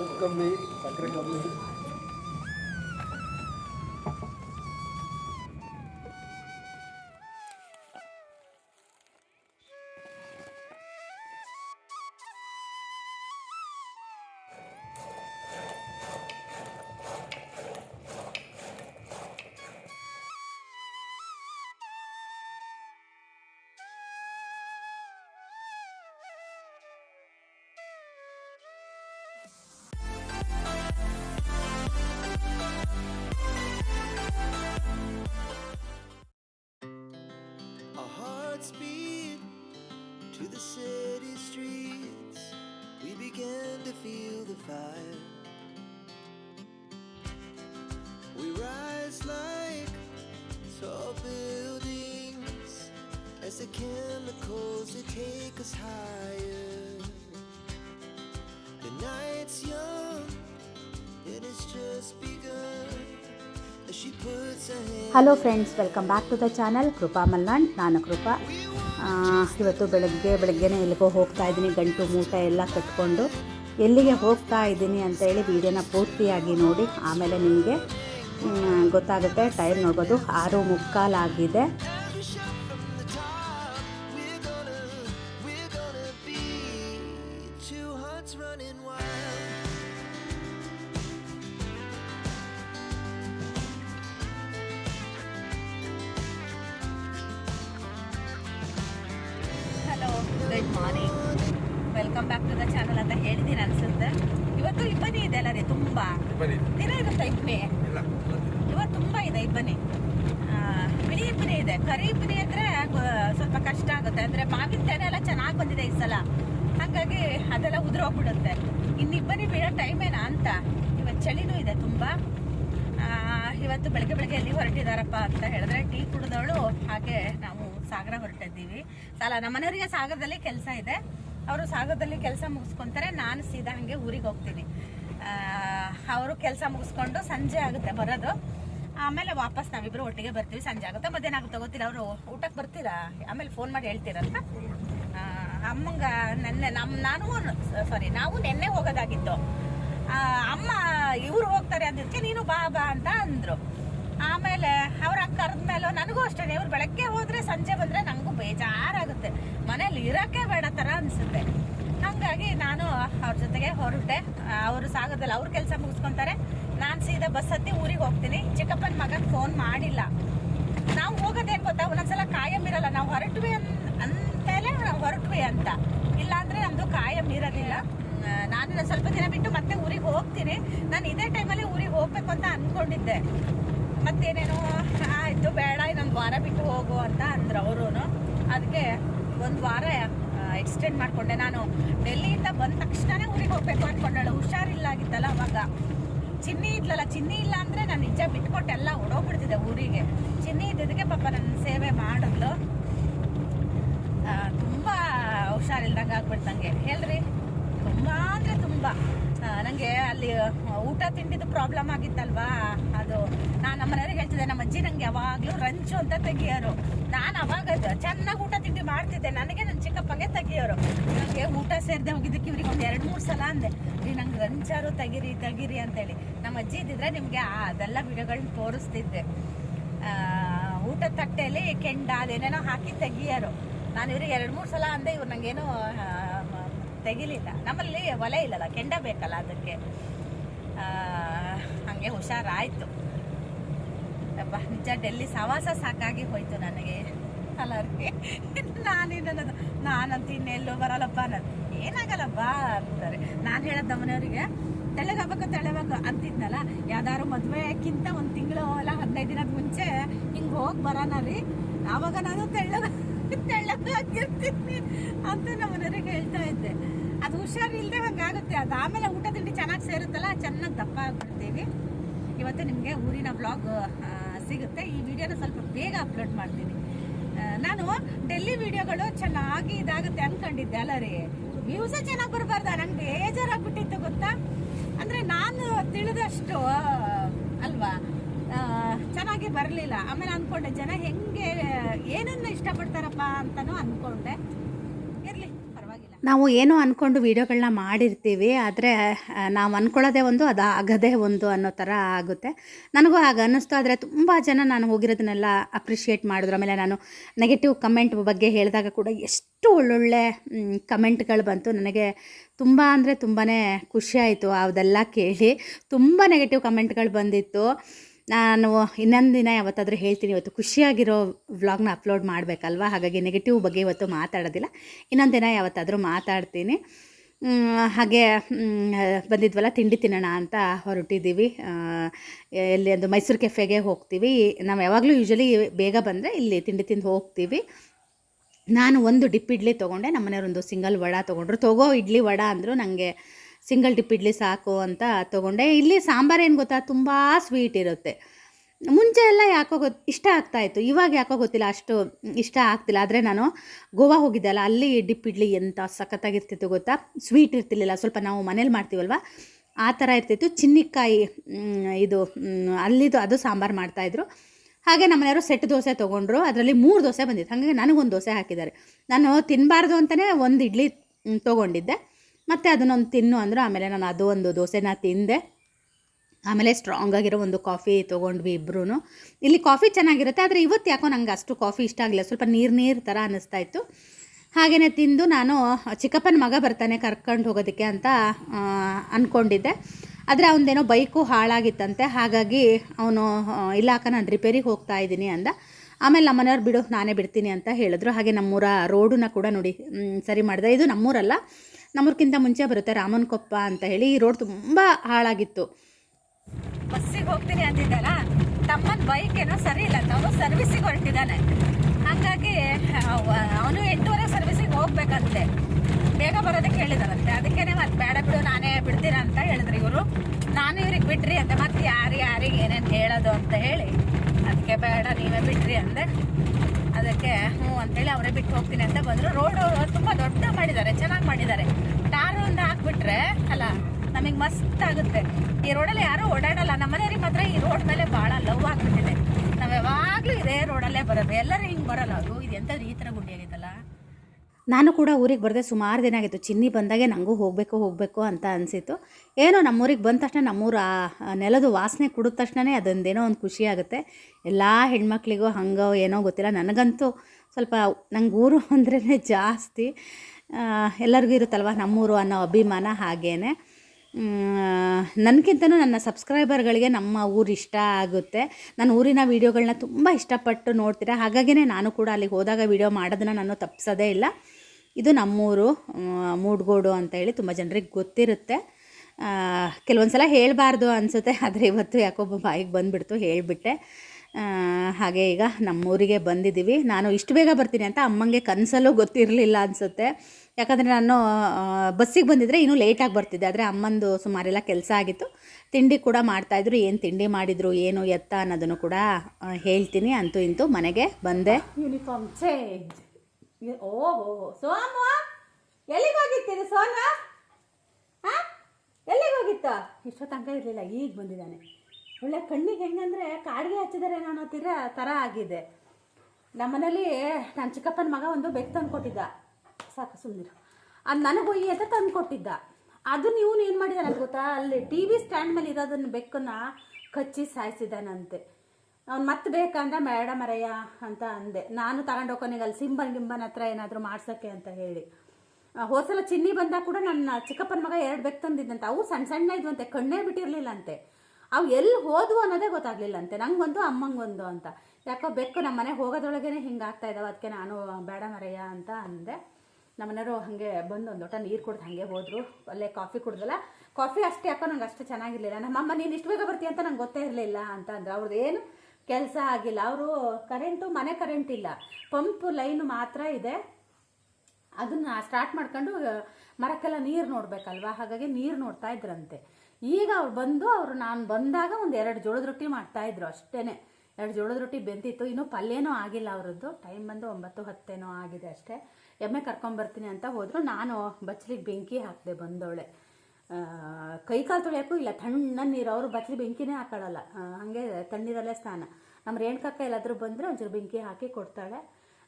ಉಪ್ಪು ಕಮ್ಮಿ to the city streets. We began to feel the fire. We rise like tall buildings as the chemicals they take us higher. The night's young, it has just begun. As she puts her hand hello friends welcome back to the channel Krupa Malnad ನಾನು ಕೃಪಾ ಆ, ಇವತ್ತು ಬೆಳಗ್ಗೆ, ಬೆಳಗ್ಗೆನೇ ಎಲ್ಲಿಗೋ ಹೋಗ್ತಾ ಇದ್ದೀನಿ. ಗಂಟು ಮೂಟ ಎಲ್ಲ ಕಟ್ಕೊಂಡು ಎಲ್ಲಿಗೆ ಹೋಗ್ತಾ ಇದ್ದೀನಿ ಅಂತೇಳಿ ವಿಡಿಯೋನ ಪೂರ್ತಿಯಾಗಿ ನೋಡಿ. ಆಮೇಲೆ ನಿಮಗೆ ಗೊತ್ತಾಗುತ್ತೆ. ಟೈಮ್ ನೋಡ್ಬೋದು. ಆರು ಮುಕ್ಕಾಲಾಗಿದೆ running shot good morning welcome back to the channel ಅಂತ ಹೇಳಿದ್ದೀನಿ ಅನ್ಸುತ್ತೆ? ಇವತ್ತು ಇಬ್ಬನಿ ಇದೆ ಅಲ್ಲ ರೀ ತುಂಬಾ. ದಿನ ಇರುತ್ತೆ ಇಬ್ಬನಿ? ಇವತ್ತು ತುಂಬಾ ಇದೆ ಇಬ್ಬನಿ. ಬಿಳಿ ಇಬ್ಬನಿ ಇದೆ. ಕರಿ ಇಬ್ಬನಿ ಅಂದ್ರೆ ಸ್ವಲ್ಪ ಕಷ್ಟ ಆಗುತ್ತೆ. ಅಂದ್ರೆ ಮಾವಿನ ತೆನೆ ಎಲ್ಲ ಚೆನ್ನಾಗಿ ಬಂದಿದೆ ಈ ಸಲ. ಹಾಗಾಗಿ ಅದೆಲ್ಲ ಉದುರೋಗ್ಬಿಡುತ್ತೆ. ಇನ್ನು ಇಬ್ಬನಿ ಬೀಳೋ ಟೈಮೇನಾ ಅಂತ? ಇವತ್ತು ಚಳಿನೂ ಇದೆ ತುಂಬಾ. ಇವತ್ತು ಬೆಳಗ್ಗೆ ಬೆಳಗ್ಗೆ ಎಲ್ಲಿ ಹೊರಟಿದಾರಪ್ಪ ಅಂತ ಹೇಳಿದ್ರೆ ಟೀ ಕುಡಿದವಳು ಹಾಗೆ ನಾವು ಸಾಲ, ನಮ್ಮ ಮನೆಯವರಿಗೆ ಸಾಗರದಲ್ಲಿ ಕೆಲಸ ಇದೆ. ಅವರು ಸಾಗರದಲ್ಲಿ ಕೆಲಸ ಮುಗಿಸ್ಕೊಂತಾರೆ. ನಾನು ಸೀದಾ ಹಂಗೆ ಊರಿಗೆ ಹೋಗ್ತೀನಿ. ಅವರು ಕೆಲಸ ಮುಗಿಸ್ಕೊಂಡು ಸಂಜೆ ಆಗುತ್ತೆ ಬರೋದು. ಆಮೇಲೆ ವಾಪಸ್ ನಾವಿಬ್ರು ಒಟ್ಟಿಗೆ ಬರ್ತೀವಿ. ಸಂಜೆ ಆಗುತ್ತೆ, ಮಧ್ಯಾಹ್ನ ಆಗುತ್ತೆ. ಗೊತ್ತಿಲ್ಲ, ಅವರು ಊಟಕ್ಕೆ ಬರ್ತೀರಾ? ಆಮೇಲೆ ಫೋನ್ ಮಾಡಿ ಹೇಳ್ತೀರಲ್ಲ ಅಮ್ಮಂಗ ನೆನ್ನೆ ನಮ್ಮ ನಾನು ಸಾರಿ ನಾವು ನೆನ್ನೆ ಹೋಗೋದಾಗಿತ್ತು. ಅಮ್ಮ ಇವ್ರು ಹೋಗ್ತಾರೆ ಅಂದಿದ್ದಕ್ಕೆ ನೀನು ಬಾ ಬಾ ಅಂತ ಅಂದ್ರು. ಆಮೇಲೆ ಅವ್ರ ಕರೆದ್ಮೇಲೆ ನನಗೂ ಅಷ್ಟೇ, ಇವ್ರು ಬೆಳಗ್ಗೆ ಹೋದ್ರೆ ಸಂಜೆ ಬಂದ್ರೆ ನನಗೂ ಬೇಜಾರಾಗುತ್ತೆ. ಮನೇಲಿ ಇರಕ್ಕೆ ಬೇಡ ತರ ಅನ್ಸುತ್ತೆ. ಹಂಗಾಗಿ ನಾನು ಅವ್ರ ಜೊತೆಗೆ ಹೊರಟೆ. ಅವರು ಸಾಗದಲ್ಲಿ ಅವ್ರ ಕೆಲಸ ಮುಗಿಸ್ಕೊಂತಾರೆ. ನಾನು ಸೀದಾ ಬಸ್ ಹತ್ತಿ ಊರಿಗೆ ಹೋಗ್ತೀನಿ. ಚಿಕ್ಕಪ್ಪನ ಮಗಕ್ಕೆ ಫೋನ್ ಮಾಡಿಲ್ಲ. ನಾವು ಹೋಗೋದೇನು ಗೊತ್ತಾ? ಒಂದೊಂದ್ಸಲ ಕಾಯಂ ಇರಲ್ಲ. ನಾವು ಹೊರಟ್ವಿ ಅನ್, ಅಂದಮೇಲೆ ಹೊರಟ್ವಿ ಅಂತ. ಇಲ್ಲಾಂದರೆ ನಮ್ಮದು ಕಾಯಂ ಇರೋದಿಲ್ಲ ನಾನು ಸ್ವಲ್ಪ ದಿನ ಬಿಟ್ಟು ಮತ್ತೆ ಊರಿಗೆ ಹೋಗ್ತೀನಿ. ನಾನು ಇದೇ ಟೈಮಲ್ಲಿ ಊರಿಗೆ ಹೋಗ್ಬೇಕು ಅಂತ ಅನ್ಕೊಂಡಿದ್ದೆ. ಮತ್ತೇನೇನೋ? ಆಯಿತು, ಬೇಡ ಇನ್ನೊಂದು ವಾರ ಬಿಟ್ಟು ಹೋಗು ಅಂತ ಅಂದ್ರು ಅವರು ಅದಕ್ಕೆ ಒಂದು ವಾರ ಎಕ್ಸ್ಟೆಂಡ್ ಮಾಡಿಕೊಂಡೆ. ನಾನು ಡೆಲ್ಲಿಯಿಂದ ಬಂದ ತಕ್ಷಣನೇ ಊರಿಗೆ ಹೋಗ್ಬೇಕು ಅಂದ್ಕೊಂಡಳು ಹುಷಾರಿಲ್ಲ ಆಗಿತ್ತಲ್ಲ ಅವಾಗ. ಚಿನ್ನಿ ಇದ್ಲಲ್ಲ, ಚಿನ್ನಿ ಇಲ್ಲ ಅಂದರೆ ನಾನು ನಿಜ ಬಿಟ್ಕೊಟ್ಟೆಲ್ಲ ಓಡೋಗ್ಬಿಡ್ತಿದ್ದೆ ಊರಿಗೆ. ಚಿನ್ನಿ ಇದ್ದಿದ್ದಕ್ಕೆ ಪಾಪ ನನ್ನ ಸೇವೆ ಮಾಡಿದ್ಲು. ತುಂಬಾ ಹುಷಾರಿಲ್ದಂಗೆ ಆಗ್ಬಿಡ್ತಂಗೆ. ಹೇಳ್ರಿ? ತುಂಬ ಅಂದರೆ ತುಂಬ. ನನಗೆ ಅಲ್ಲಿ ಊಟ ತಿಂಡಿದ್ದು ಪ್ರಾಬ್ಲಮ್ ಆಗಿತ್ತಲ್ವಾ? ಅದು ನಾನು ನಮ್ಮ ಮನೆಯವ್ರಿಗೆ ಹೇಳ್ತಿದ್ದೆ ನಮ್ಮ ಅಜ್ಜಿ ನಂಗೆ ಯಾವಾಗ್ಲೂ ರಂಚು ಅಂತ ತೆಗಿಯೋರು. ನಾನು ಅವಾಗ ಚೆನ್ನಾಗಿ ಊಟ ತಿಂಡಿ ಮಾಡ್ತಿದ್ದೆ ನನಗೆ ನನ್ನ ಚಿಕ್ಕಪ್ಪಗೆ ತೆಗಿಯೋರು. ನನಗೆ ಊಟ ಸೇರಿದೆ ಹೋಗಿದ್ದಕ್ಕೆ ಇವ್ರಿಗೆ ಒಂದು ಎರಡು ಮೂರು ಸಲ ಅಂದೆ ರೀ ನಂಗೆ ರಂಚಾರು ತೆಗಿರಿ ತೆಗಿರಿ ಅಂತೇಳಿ. ನಮ್ಮ ಅಜ್ಜಿ ಇದ್ದಿದ್ರೆ ನಿಮಗೆ ಅದೆಲ್ಲ ವಿಡಿಯೋಗಳನ್ನ ತೋರಿಸ್ತಿದ್ದೆ. ಊಟ ತಟ್ಟೆಯಲ್ಲಿ ಕೆಂಡ ಅದೇನೇನೋ ಹಾಕಿ ತೆಗಿಯೋರು. ನಾನು ಇವ್ರಿಗೆ ಎರಡು ಮೂರು ಸಲ ಅಂದೆ ಇವ್ರು ನಂಗೇನು ಆ, ಮ- ತೆಗಿಲಿಲ್ಲ. ನಮ್ಮಲ್ಲಿ ಒಲೆ ಇಲ್ಲಲ್ಲ ಕೆಂಡ ಬೇಕಲ್ಲ ಅದಕ್ಕೆ. ಹಂಗೆ ಹುಷಾರಾಯಿತು. ಅಪ್ಪ ನಿಜ ಡೆಲ್ಲಿ ಸವಾಸ ಸಾಕಾಗಿ ಹೋಯ್ತು ನನಗೆ. ಕಲರ್ಗೆ ನಾನೇನದು ನಾನಂತ ಇನ್ನೆಲ್ಲೂ ಬರಲ್ಲಪ್ಪ ಅನ್ನೋದು. ಏನಾಗಲ್ಲಪ್ಪ ಅಂತಾರೆ. ನಾನು ಹೇಳೋದು ನಮ್ಮನೆಯವರಿಗೆ, ತೆಳ್ಳಗಾಗಬೇಕು ತೆಳ್ಳಬೇಕು ಅಂತಿದ್ನಲ್ಲ, ಯಾವ್ದಾದ್ರು ಮದುವೆಕ್ಕಿಂತ ಒಂದು ತಿಂಗಳು, ಅಲ್ಲ, ಹದಿನೈದು ದಿನದ ಮುಂಚೆ ಹಿಂಗೆ ಹೋಗಿ ಬರೋಣ ರೀ. ಆವಾಗ ನಾನು ತೆಳ್ಳಗ, ತೆಳ್ಳಗಾಗಿರ್ತೀನಿ ಅಂತ ನಮ್ಮನೆಯವ್ರಿಗೆ ಹೇಳ್ತಾ ಇದ್ದೆ. ಅದು ಹುಷಾರಿಲ್ದೆ ಹಂಗಾಗುತ್ತೆ. ಅದು ಆಮೇಲೆ ಊಟ ತಿಂಡಿ ಚೆನ್ನಾಗಿ ಸೇರುತ್ತಲ್ಲ, ಚೆನ್ನಾಗಿ ದಪ್ಪ ಆಗ್ಬಿಡ್ತೀವಿ. ಇವತ್ತು ನಿಮಗೆ ಊರಿನ ಬ್ಲಾಗ್ ಸಿಗುತ್ತೆ. ಈ ವಿಡಿಯೋನ ಸ್ವಲ್ಪ ಬೇಗ ಅಪ್ಲೋಡ್ ಮಾಡ್ತೀನಿ. ನಾನು ಡೆಲ್ಲಿ ವಿಡಿಯೋಗಳು ಚೆನ್ನಾಗಿ ಇದಾಗುತ್ತೆ ಅನ್ಕೊಂಡಿದ್ದೆ ಅಲ್ಲ ರೀ ವ್ಯೂಸೇ ಚೆನ್ನಾಗಿ ಬರಬಾರ್ದ? ನಂಗೆ ಬೇಜಾರಾಗ್ಬಿಟ್ಟಿತ್ತು ಗೊತ್ತಾ? ಅಂದರೆ ನಾನು ತಿಳಿದಷ್ಟು, ಅಲ್ವಾ? ಚೆನ್ನಾಗಿ ಬರಲಿಲ್ಲ. ಆಮೇಲೆ ಅಂದ್ಕೊಂಡೆ ಜನ ಹೆಂಗೆ, ಏನನ್ನ ಇಷ್ಟಪಡ್ತಾರಪ್ಪ ಅಂತಲೂ ಪರವಾಗಿಲ್ಲ ನಾವು ಏನೋ ಅಂದ್ಕೊಂಡು ವೀಡಿಯೋಗಳನ್ನ ಮಾಡಿರ್ತೀವಿ, ಆದರೆ ನಾವು ಅಂದ್ಕೊಳ್ಳೋದೇ ಒಂದು, ಅದು ಆಗದೇ ಒಂದು ಅನ್ನೋ ಥರ ಆಗುತ್ತೆ. ನನಗೂ ಆಗ ಅನ್ನಿಸ್ತು, ಆದರೆ ತುಂಬ ಜನ ನಾನು ಹೋಗಿರೋದನ್ನೆಲ್ಲ ಅಪ್ರಿಷಿಯೇಟ್ ಮಾಡಿದ್ರು. ಆಮೇಲೆ ನಾನು ನೆಗೆಟಿವ್ ಕಮೆಂಟ್ ಬಗ್ಗೆ ಹೇಳಿದಾಗ ಕೂಡ ಎಷ್ಟು ಒಳ್ಳೊಳ್ಳೆ ಕಮೆಂಟ್ಗಳು ಬಂತು. ನನಗೆ ತುಂಬ ಅಂದರೆ ತುಂಬಾ ಖುಷಿ ಆಯಿತು ಅದೆಲ್ಲ ಕೇಳಿ. ತುಂಬ ನೆಗೆಟಿವ್ ಕಮೆಂಟ್ಗಳು ಬಂದಿತ್ತು. ನಾನು ಇನ್ನೊಂದು ದಿನ ಯಾವತ್ತಾದರೂ ಹೇಳ್ತೀನಿ, ಇವತ್ತು ಖುಷಿಯಾಗಿರೋ ವ್ಲಾಗ್ನ ಅಪ್ಲೋಡ್ ಮಾಡಬೇಕಲ್ವಾ? ಹಾಗಾಗಿ ನೆಗೆಟಿವ್ ಬಗ್ಗೆ ಇವತ್ತು ಮಾತಾಡೋದಿಲ್ಲ. ಇನ್ನೊಂದು ದಿನ ಯಾವತ್ತಾದರೂ ಮಾತಾಡ್ತೀನಿ. ಹಾಗೆ ಬಂದಿದ್ವಲ್ಲ, ತಿಂಡಿ ತಿನ್ನೋಣ ಅಂತ ಹೊರಟಿದ್ದೀವಿ. ಎಲ್ಲಿ ಒಂದು ಮೈಸೂರು ಕೆಫೆಗೆ ಹೋಗ್ತೀವಿ. ನಾವು ಯಾವಾಗಲೂ ಯೂಶ್ವಲಿ ಬೇಗ ಬಂದರೆ ಇಲ್ಲಿ ತಿಂಡಿ ತಿಂದು ಹೋಗ್ತೀವಿ. ನಾನು ಒಂದು ಡಿಪ್ ಇಡ್ಲಿ ತೊಗೊಂಡೆ ನಮ್ಮನೆಯವ್ರೊಂದು ಸಿಂಗಲ್ ವಡ ತೊಗೊಂಡ್ರು. ತಗೋ ಇಡ್ಲಿ ವಡ ಅಂದರು ನನಗೆ ಸಿಂಗಲ್ ಡಿಪ್ ಇಡ್ಲಿ ಸಾಕು ಅಂತ ತೊಗೊಂಡೆ. ಇಲ್ಲಿ ಸಾಂಬಾರು ಏನು ಗೊತ್ತಾ? ತುಂಬ ಸ್ವೀಟ್ ಇರುತ್ತೆ. ಮುಂಚೆ ಎಲ್ಲ ಯಾಕೋ ಗೊತ್ತು ಇಷ್ಟ ಆಗ್ತಾಯಿತ್ತು ಇವಾಗ ಯಾಕೋ ಗೊತ್ತಿಲ್ಲ, ಅಷ್ಟು ಇಷ್ಟ ಆಗ್ತಿಲ್ಲ. ಆದರೆ ನಾನು ಗೋವಾ ಹೋಗಿದ್ದೆ ಅಲ್ಲ, ಅಲ್ಲಿ ಡಿಪ್ ಇಡ್ಲಿ ಎಂಥ ಸಖತ್ತಾಗಿರ್ತಿತ್ತು ಗೊತ್ತಾ? ಸ್ವೀಟ್ ಇರ್ತಿರ್ಲಿಲ್ಲ. ಸ್ವಲ್ಪ ನಾವು ಮನೇಲಿ ಮಾಡ್ತೀವಲ್ವ? ಆ ಥರ ಇರ್ತಿತ್ತು. ಚಿನ್ನಿಕಾಯಿ ಇದು ಅಲ್ಲಿದು ಅದು ಸಾಂಬಾರು ಮಾಡ್ತಾಯಿದ್ರು ಹಾಗೆ ನಮ್ಮನೆಯವರು ಸೆಟ್ ದೋಸೆ ತೊಗೊಂಡ್ರು. ಅದರಲ್ಲಿ ಮೂರು ದೋಸೆ ಬಂದಿತ್ತು. ಹಾಗಾಗಿ ನನಗೊಂದು ದೋಸೆ ಹಾಕಿದ್ದಾರೆ. ನಾನು ತಿನ್ನಬಾರ್ದು ಅಂತಲೇ ಒಂದು ಇಡ್ಲಿ ತೊಗೊಂಡಿದ್ದೆ. ಮತ್ತು ಅದನ್ನೊಂದು ತಿನ್ನು ಅಂದರು ಆಮೇಲೆ ನಾನು ಅದು ಒಂದು ದೋಸೆನ ತಿಂದೆ. ಆಮೇಲೆ ಸ್ಟ್ರಾಂಗ್ ಆಗಿರೋ ಒಂದು ಕಾಫಿ ತೊಗೊಂಡ್ವಿ ಇಬ್ಬರೂ ಇಲ್ಲಿ ಕಾಫಿ ಚೆನ್ನಾಗಿರುತ್ತೆ, ಆದರೆ ಇವತ್ತು ಯಾಕೋ ನಂಗೆ ಅಷ್ಟು ಕಾಫಿ ಇಷ್ಟ ಆಗಲಿಲ್ಲ. ಸ್ವಲ್ಪ ನೀರು ನೀರು ಥರ ಅನ್ನಿಸ್ತಾ ಇತ್ತು. ಹಾಗೆಯೇ ತಿಂದು ನಾನು ಚಿಕ್ಕಪ್ಪನ ಮಗ ಬರ್ತಾನೆ ಕರ್ಕೊಂಡು ಹೋಗೋದಕ್ಕೆ ಅಂತ ಅಂದ್ಕೊಂಡಿದ್ದೆ ಆದರೆ ಅವನದೇನೋ ಬೈಕು ಹಾಳಾಗಿತ್ತಂತೆ, ಹಾಗಾಗಿ ಅವನು ಇಲ್ಲ ಅಕ್ಕ ನಾನು ರಿಪೇರಿಗೆ ಹೋಗ್ತಾ ಇದ್ದೀನಿ ಅಂದ. ಆಮೇಲೆ ನಮ್ಮ ಮನೆಯವ್ರು ಬಿಡು, ನಾನೇ ಬಿಡ್ತೀನಿ ಅಂತ ಹೇಳಿದ್ರು. ಹಾಗೆ ನಮ್ಮೂರ ರೋಡನ್ನ ಕೂಡ ನೋಡಿ ಸರಿ ಮಾಡಿದೆ. ಇದು ನಮ್ಮೂರಲ್ಲ ನಮ್ಮೂರ್ಕಿಂತ ಮುಂಚೆ ಬರುತ್ತೆ ರಾಮನಕೊಪ್ಪ ಅಂತ ಹೇಳಿ, ಈ ರೋಡ್ ತುಂಬ ಹಾಳಾಗಿತ್ತು. ಬಸ್ಸಿಗೆ ಹೋಗ್ತೀನಿ ಅಂತಿದ್ದಾರ? ತಮ್ಮನ ಬೈಕ್ ಏನೋ ಸರಿ ಇಲ್ಲ ಅವನು ಸರ್ವಿಸಿಗೆ ಹೊರಟಿದ್ದಾನೆ. ಹಾಗಾಗಿ ಅವನು ಎಂಟೂವರೆ ಸರ್ವಿಸಿಗೆ ಹೋಗ್ಬೇಕಂತೆ. ಬೇಗ ಬರೋದಕ್ಕೆ ಹೇಳಿದಾರಂತೆ. ಅದಕ್ಕೇನೆ ಮತ್ತೆ ಬೇಡ ಬಿಡು, ನಾನೇ ಬಿಡ್ತೀರಾ ಅಂತ ಹೇಳಿದ್ರು ಇವರು. ನಾನು ಇವ್ರಿಗೆ ಬಿಡ್ರಿ ಅಂತ ಮತ್ತೆ ಯಾರು ಯಾರಿಗೆ ಏನೇನು ಹೇಳೋದು ಅಂತ ಹೇಳಿ, ಅದಕ್ಕೆ ಬೇಡ, ನೀವೇ ಬಿಡ್ರಿ ಅಂದೆ. ಅದಕ್ಕೆ ಹ್ಞೂ ಅಂತೇಳಿ ಅವರೇ ಬಿಟ್ಟು ಹೋಗ್ತೀನಿ ಅಂತ ಬಂದರು. ರೋಡು ತುಂಬ ದೊಡ್ಡ ಮಾಡಿದ್ದಾರೆ, ಚೆನ್ನಾಗಿ ಮಾಡಿದ್ದಾರೆ. ಟಾರು ಒಂದು ಹಾಕ್ಬಿಟ್ರೆ, ಅಲ್ಲ, ನಮಗೆ ಮಸ್ತ್ ಆಗುತ್ತೆ. ಈ ರೋಡಲ್ಲಿ ಯಾರೂ ಓಡಾಡಲ್ಲ. ನಮ್ಮ ಮನೆಯವ್ರಿಗೆ ಮಾತ್ರ ಈ ರೋಡ್ ಮೇಲೆ ಭಾಳ ಲವ್ ಆಗ್ಬಿಟ್ಟಿದೆ. ನಾವು ಯಾವಾಗಲೂ ಇದೇ ರೋಡಲ್ಲೇ ಬರೋದು. ಎಲ್ಲರೂ ಹಿಂಗೆ ಬರಲ್ಲ. ಅದು ಇದು ಎಂಥದ್ದು ಈ ಥರ ಗುಂಡಿ ಆಗೈತಲ್ಲ ನಾನು ಕೂಡ ಊರಿಗೆ ಬರದೆ ಸುಮಾರು ದಿನ ಆಗಿತ್ತು. ಚಿನ್ನಿ ಬಂದಾಗೆ ನನಗೂ ಹೋಗಬೇಕು ಹೋಗಬೇಕು ಅಂತ ಅನಿಸಿತ್ತು. ಏನೋ ನಮ್ಮೂರಿಗೆ ಬಂದ ತಕ್ಷಣ ನಮ್ಮೂರ ಆ ನೆಲದ ವಾಸನೆ ಕುಡಿದ ತಕ್ಷಣವೇ ಅದೊಂದೇನೋ ಒಂದು ಖುಷಿ ಆಗುತ್ತೆ. ಎಲ್ಲ ಹೆಣ್ಮಕ್ಳಿಗೂ ಹಂಗೋ ಏನೋ ಗೊತ್ತಿಲ್ಲ. ನನಗಂತೂ ಸ್ವಲ್ಪ ನಂಗೆ ಊರು ಅಂದ್ರೇ ಜಾಸ್ತಿ. ಎಲ್ಲರಿಗೂ ಇರುತ್ತಲ್ವ ನಮ್ಮೂರು ಅನ್ನೋ ಅಭಿಮಾನ ಹಾಗೇ ನನಗಿಂತನೂ ನನ್ನ ಸಬ್ಸ್ಕ್ರೈಬರ್ಗಳಿಗೆ ನಮ್ಮ ಊರು ಇಷ್ಟ ಆಗುತ್ತೆ. ನಾನು ಊರಿನ ವೀಡಿಯೋಗಳನ್ನ ತುಂಬ ಇಷ್ಟಪಟ್ಟು ನೋಡ್ತೀರಾ? ಹಾಗಾಗಿನೇ ನಾನು ಕೂಡ ಅಲ್ಲಿಗೆ ಹೋದಾಗ ವೀಡಿಯೋ ಮಾಡೋದನ್ನ ನಾನು ತಪ್ಪಿಸೋದೇ ಇಲ್ಲ. ಇದು ನಮ್ಮೂರು ಮೂಡ್ಗೋಡು ಅಂತ ಹೇಳಿ ತುಂಬ ಜನರಿಗೆ ಗೊತ್ತಿರುತ್ತೆ. ಕೆಲವೊಂದು ಸಲ ಹೇಳಬಾರ್ದು ಅನಿಸುತ್ತೆ, ಆದರೆ ಇವತ್ತು ಯಾಕೊಬ್ಬ ಬಾಯಿಗೆ ಬಂದುಬಿಡ್ತು, ಹೇಳಿಬಿಟ್ಟೆ. ಹಾಗೆ ಈಗ ನಮ್ಮೂರಿಗೆ ಬಂದಿದ್ದೀವಿ. ನಾನು ಇಷ್ಟು ಬೇಗ ಬರ್ತೀನಿ ಅಂತ ಅಮ್ಮಂಗೆ ಕನಸಲ್ಲೂ ಗೊತ್ತಿರಲಿಲ್ಲ ಅನಿಸುತ್ತೆ. ಯಾಕಂದರೆ ನಾನು ಬಸ್ಸಿಗೆ ಬಂದಿದ್ದರೆ ಇನ್ನೂ ಲೇಟಾಗಿ ಬರ್ತಿದ್ದೆ, ಆದರೆ ಅಮ್ಮಂದು ಸುಮಾರೆಲ್ಲ ಕೆಲಸ ಆಗಿತ್ತು. ತಿಂಡಿ ಕೂಡ ಮಾಡ್ತಾಯಿದ್ರು ಏನು ತಿಂಡಿ ಮಾಡಿದರು, ಏನು ಎತ್ತ ಅನ್ನೋದನ್ನು ಕೂಡ ಹೇಳ್ತೀನಿ, ಅಂತೂ ಇಂತೂ ಮನೆಗೆ ಬಂದೆ. ಯೂನಿಫಾರ್ಮ್ ಚೇಂಜ್ ಓಹೋ ಸೋಮ, ಎಲ್ಲಿಗೆ ಹೋಗಿತ್ತೀರಿ ಸೋನ ಹಾಂ ಎಲ್ಲಿಗೆ ಹೋಗಿತ್ತು ಇಷ್ಟೋ ತನಕ ಇರಲಿಲ್ಲ, ಈಗ ಬಂದಿದ್ದಾನೆ. ಒಳ್ಳೆ ಕಣ್ಣಿಗೆ ಹೆಂಗಂದ್ರೆ ಕಾಡಿಗೆ ಹಚ್ಚಿದಾರೆ ನಾನು ತೀರ ಥರ ಆಗಿದೆ. ನಮ್ಮನೇಲಿ ನನ್ನ ಚಿಕ್ಕಪ್ಪನ ಮಗ ಒಂದು ಬೆಕ್ಕು ತಂದು ಕೊಟ್ಟಿದ್ದ ಸಾಕು ಸುಮ್ಮನೆ ಅದು ನನಗೆ ಹೋಗಿ ಅಂತ ತಂದು ಕೊಟ್ಟಿದ್ದ ಅದನ್ನ ಇವನು ಏನು ಮಾಡಿದಾನೆ ಅಂತ ಗೊತ್ತಾ? ಅಲ್ಲಿ ಟಿ ವಿ ಸ್ಟ್ಯಾಂಡ್ ಮೇಲೆ ಇರೋದನ್ನ ಬೆಕ್ಕನ್ನ ಕಚ್ಚಿ ಸಾಯಿಸಿದಾನಂತೆ. ಅವ್ನು ಮತ್ತೆ ಬೇಕಂದ ಮೇಡಮ್ ಅರಯ್ಯ ಅಂತ ಅಂದೆ. ನಾನು ತಗೊಂಡೋಗೋನಿಗೆ ಅಲ್ಲಿ ಸಿಂಬನ್ ಗಿಂಬನ್ ಹತ್ರ ಏನಾದರೂ ಮಾಡ್ಸೋಕ್ಕೆ ಅಂತ ಹೇಳಿ. ಹೋಸಲ ಚಿನ್ನಿ ಬಂದಾಗ ಕೂಡ ನನ್ನ ಚಿಕ್ಕಪ್ಪನ ಮಗ ಎರಡು ಬೆಕ್ಕು ತಂದಿದ್ದಂತೆ. ಅವು ಸಣ್ಣ ಸಣ್ಣ ಇದ್ವಂತೆ, ಕಣ್ಣೇ ಬಿಟ್ಟಿರಲಿಲ್ಲಂತೆ. ಅವು ಎಲ್ಲಿ ಹೋದ್ವು ಅನ್ನೋದೇ ಗೊತ್ತಾಗ್ಲಿಲ್ಲಂತೆ. ನಂಗೊಂದು, ಅಮ್ಮಂಗೊಂದು ಅಂತ. ಯಾಕೋ ಬೆಕ್ಕು ನಮ್ಮ ಮನೆ ಹೋಗೋದ್ರೊಳಗೇನೆ ಹಿಂಗೆ ಆಗ್ತಾ ಇದ್ದಾವೆ ಅದಕ್ಕೆ ನಾನು ಬೇಡ ಮರಯ್ಯ ಅಂತ ಅಂದೆ. ನಮ್ಮನೆಯವರು ಹಾಗೆ ಬಂದು ಒಂದು ಲೋಟ ನೀರು ಕುಡ್ದು ಹಾಗೆ ಹೋದರು. ಅಲ್ಲೇ ಕಾಫಿ ಕುಡ್ದಲ್ಲ. ಕಾಫಿ ಅಷ್ಟೇ ಯಾಕೋ ನಂಗೆ ಅಷ್ಟು ಚೆನ್ನಾಗಿರಲಿಲ್ಲ. ನಮ್ಮಮ್ಮ ನೀನು ಇಷ್ಟು ಬೇಗ ಬರ್ತೀಯ ಅಂತ ನಂಗೆ ಗೊತ್ತೇ ಇರಲಿಲ್ಲ ಅಂತ ಅಂದ್ರೆ. ಅವ್ರದ್ದು ಏನು ಕೆಲಸ ಆಗಿಲ್ಲ. ಅವರು ಕರೆಂಟು ಮನೆ ಕರೆಂಟ್ ಇಲ್ಲ. ಪಂಪ್ ಲೈನ್ ಮಾತ್ರ ಇದೆ. ಅದನ್ನು ಸ್ಟಾರ್ಟ್ ಮಾಡ್ಕೊಂಡು, ಮರಕ್ಕೆಲ್ಲ ನೀರು ನೋಡಬೇಕಲ್ವಾ? ಹಾಗಾಗಿ ನೀರು ನೋಡ್ತಾ ಇದ್ರಂತೆ. ಈಗ ಅವ್ರು ಬಂದು, ಅವರು ನಾನು ಬಂದಾಗ ಒಂದು ಎರಡು ಜೋಳದ ರೊಟ್ಟಿ ಮಾಡ್ತಾಯಿದ್ರು ಅಷ್ಟೇ ಎರಡು ಜೋಳದ ರೊಟ್ಟಿ ಬೆಂತಿತ್ತು ಇನ್ನೂ ಪಲ್ಯನೂ ಆಗಿಲ್ಲ ಅವರದ್ದು. ಟೈಮ್ ಬಂದು ಒಂಬತ್ತು ಹತ್ತೇನೋ ಆಗಿದೆ ಅಷ್ಟೇ. ಎಮ್ಮೆ ಕರ್ಕೊಂಬರ್ತೀನಿ ಅಂತ ಹೋದರು. ನಾನು ಬಚ್ಚಲಿಗೆ ಬೆಂಕಿ ಹಾಕಿದೆ ಬಂದವಳೆ. ಕೈ ಕಾಲು ತೊಳೆಯೋಕ್ಕೂ ಇಲ್ಲ. ತಣ್ಣ ನೀರು. ಅವರು ಬಚ್ಚಲಿ ಬೆಂಕಿನೇ ಹಾಕೊಳ್ಳಲ್ಲ ಹಾಗೆ ತಣ್ಣೀರಲ್ಲೇ ಸ್ನಾನ. ನಮ್ಮ ರೇಣುಕಕ್ಕ ಎಲ್ಲಾದರೂ ಬಂದರೆ ಒಂಚೂರು ಬೆಂಕಿ ಹಾಕಿ ಕೊಡ್ತಾಳೆ.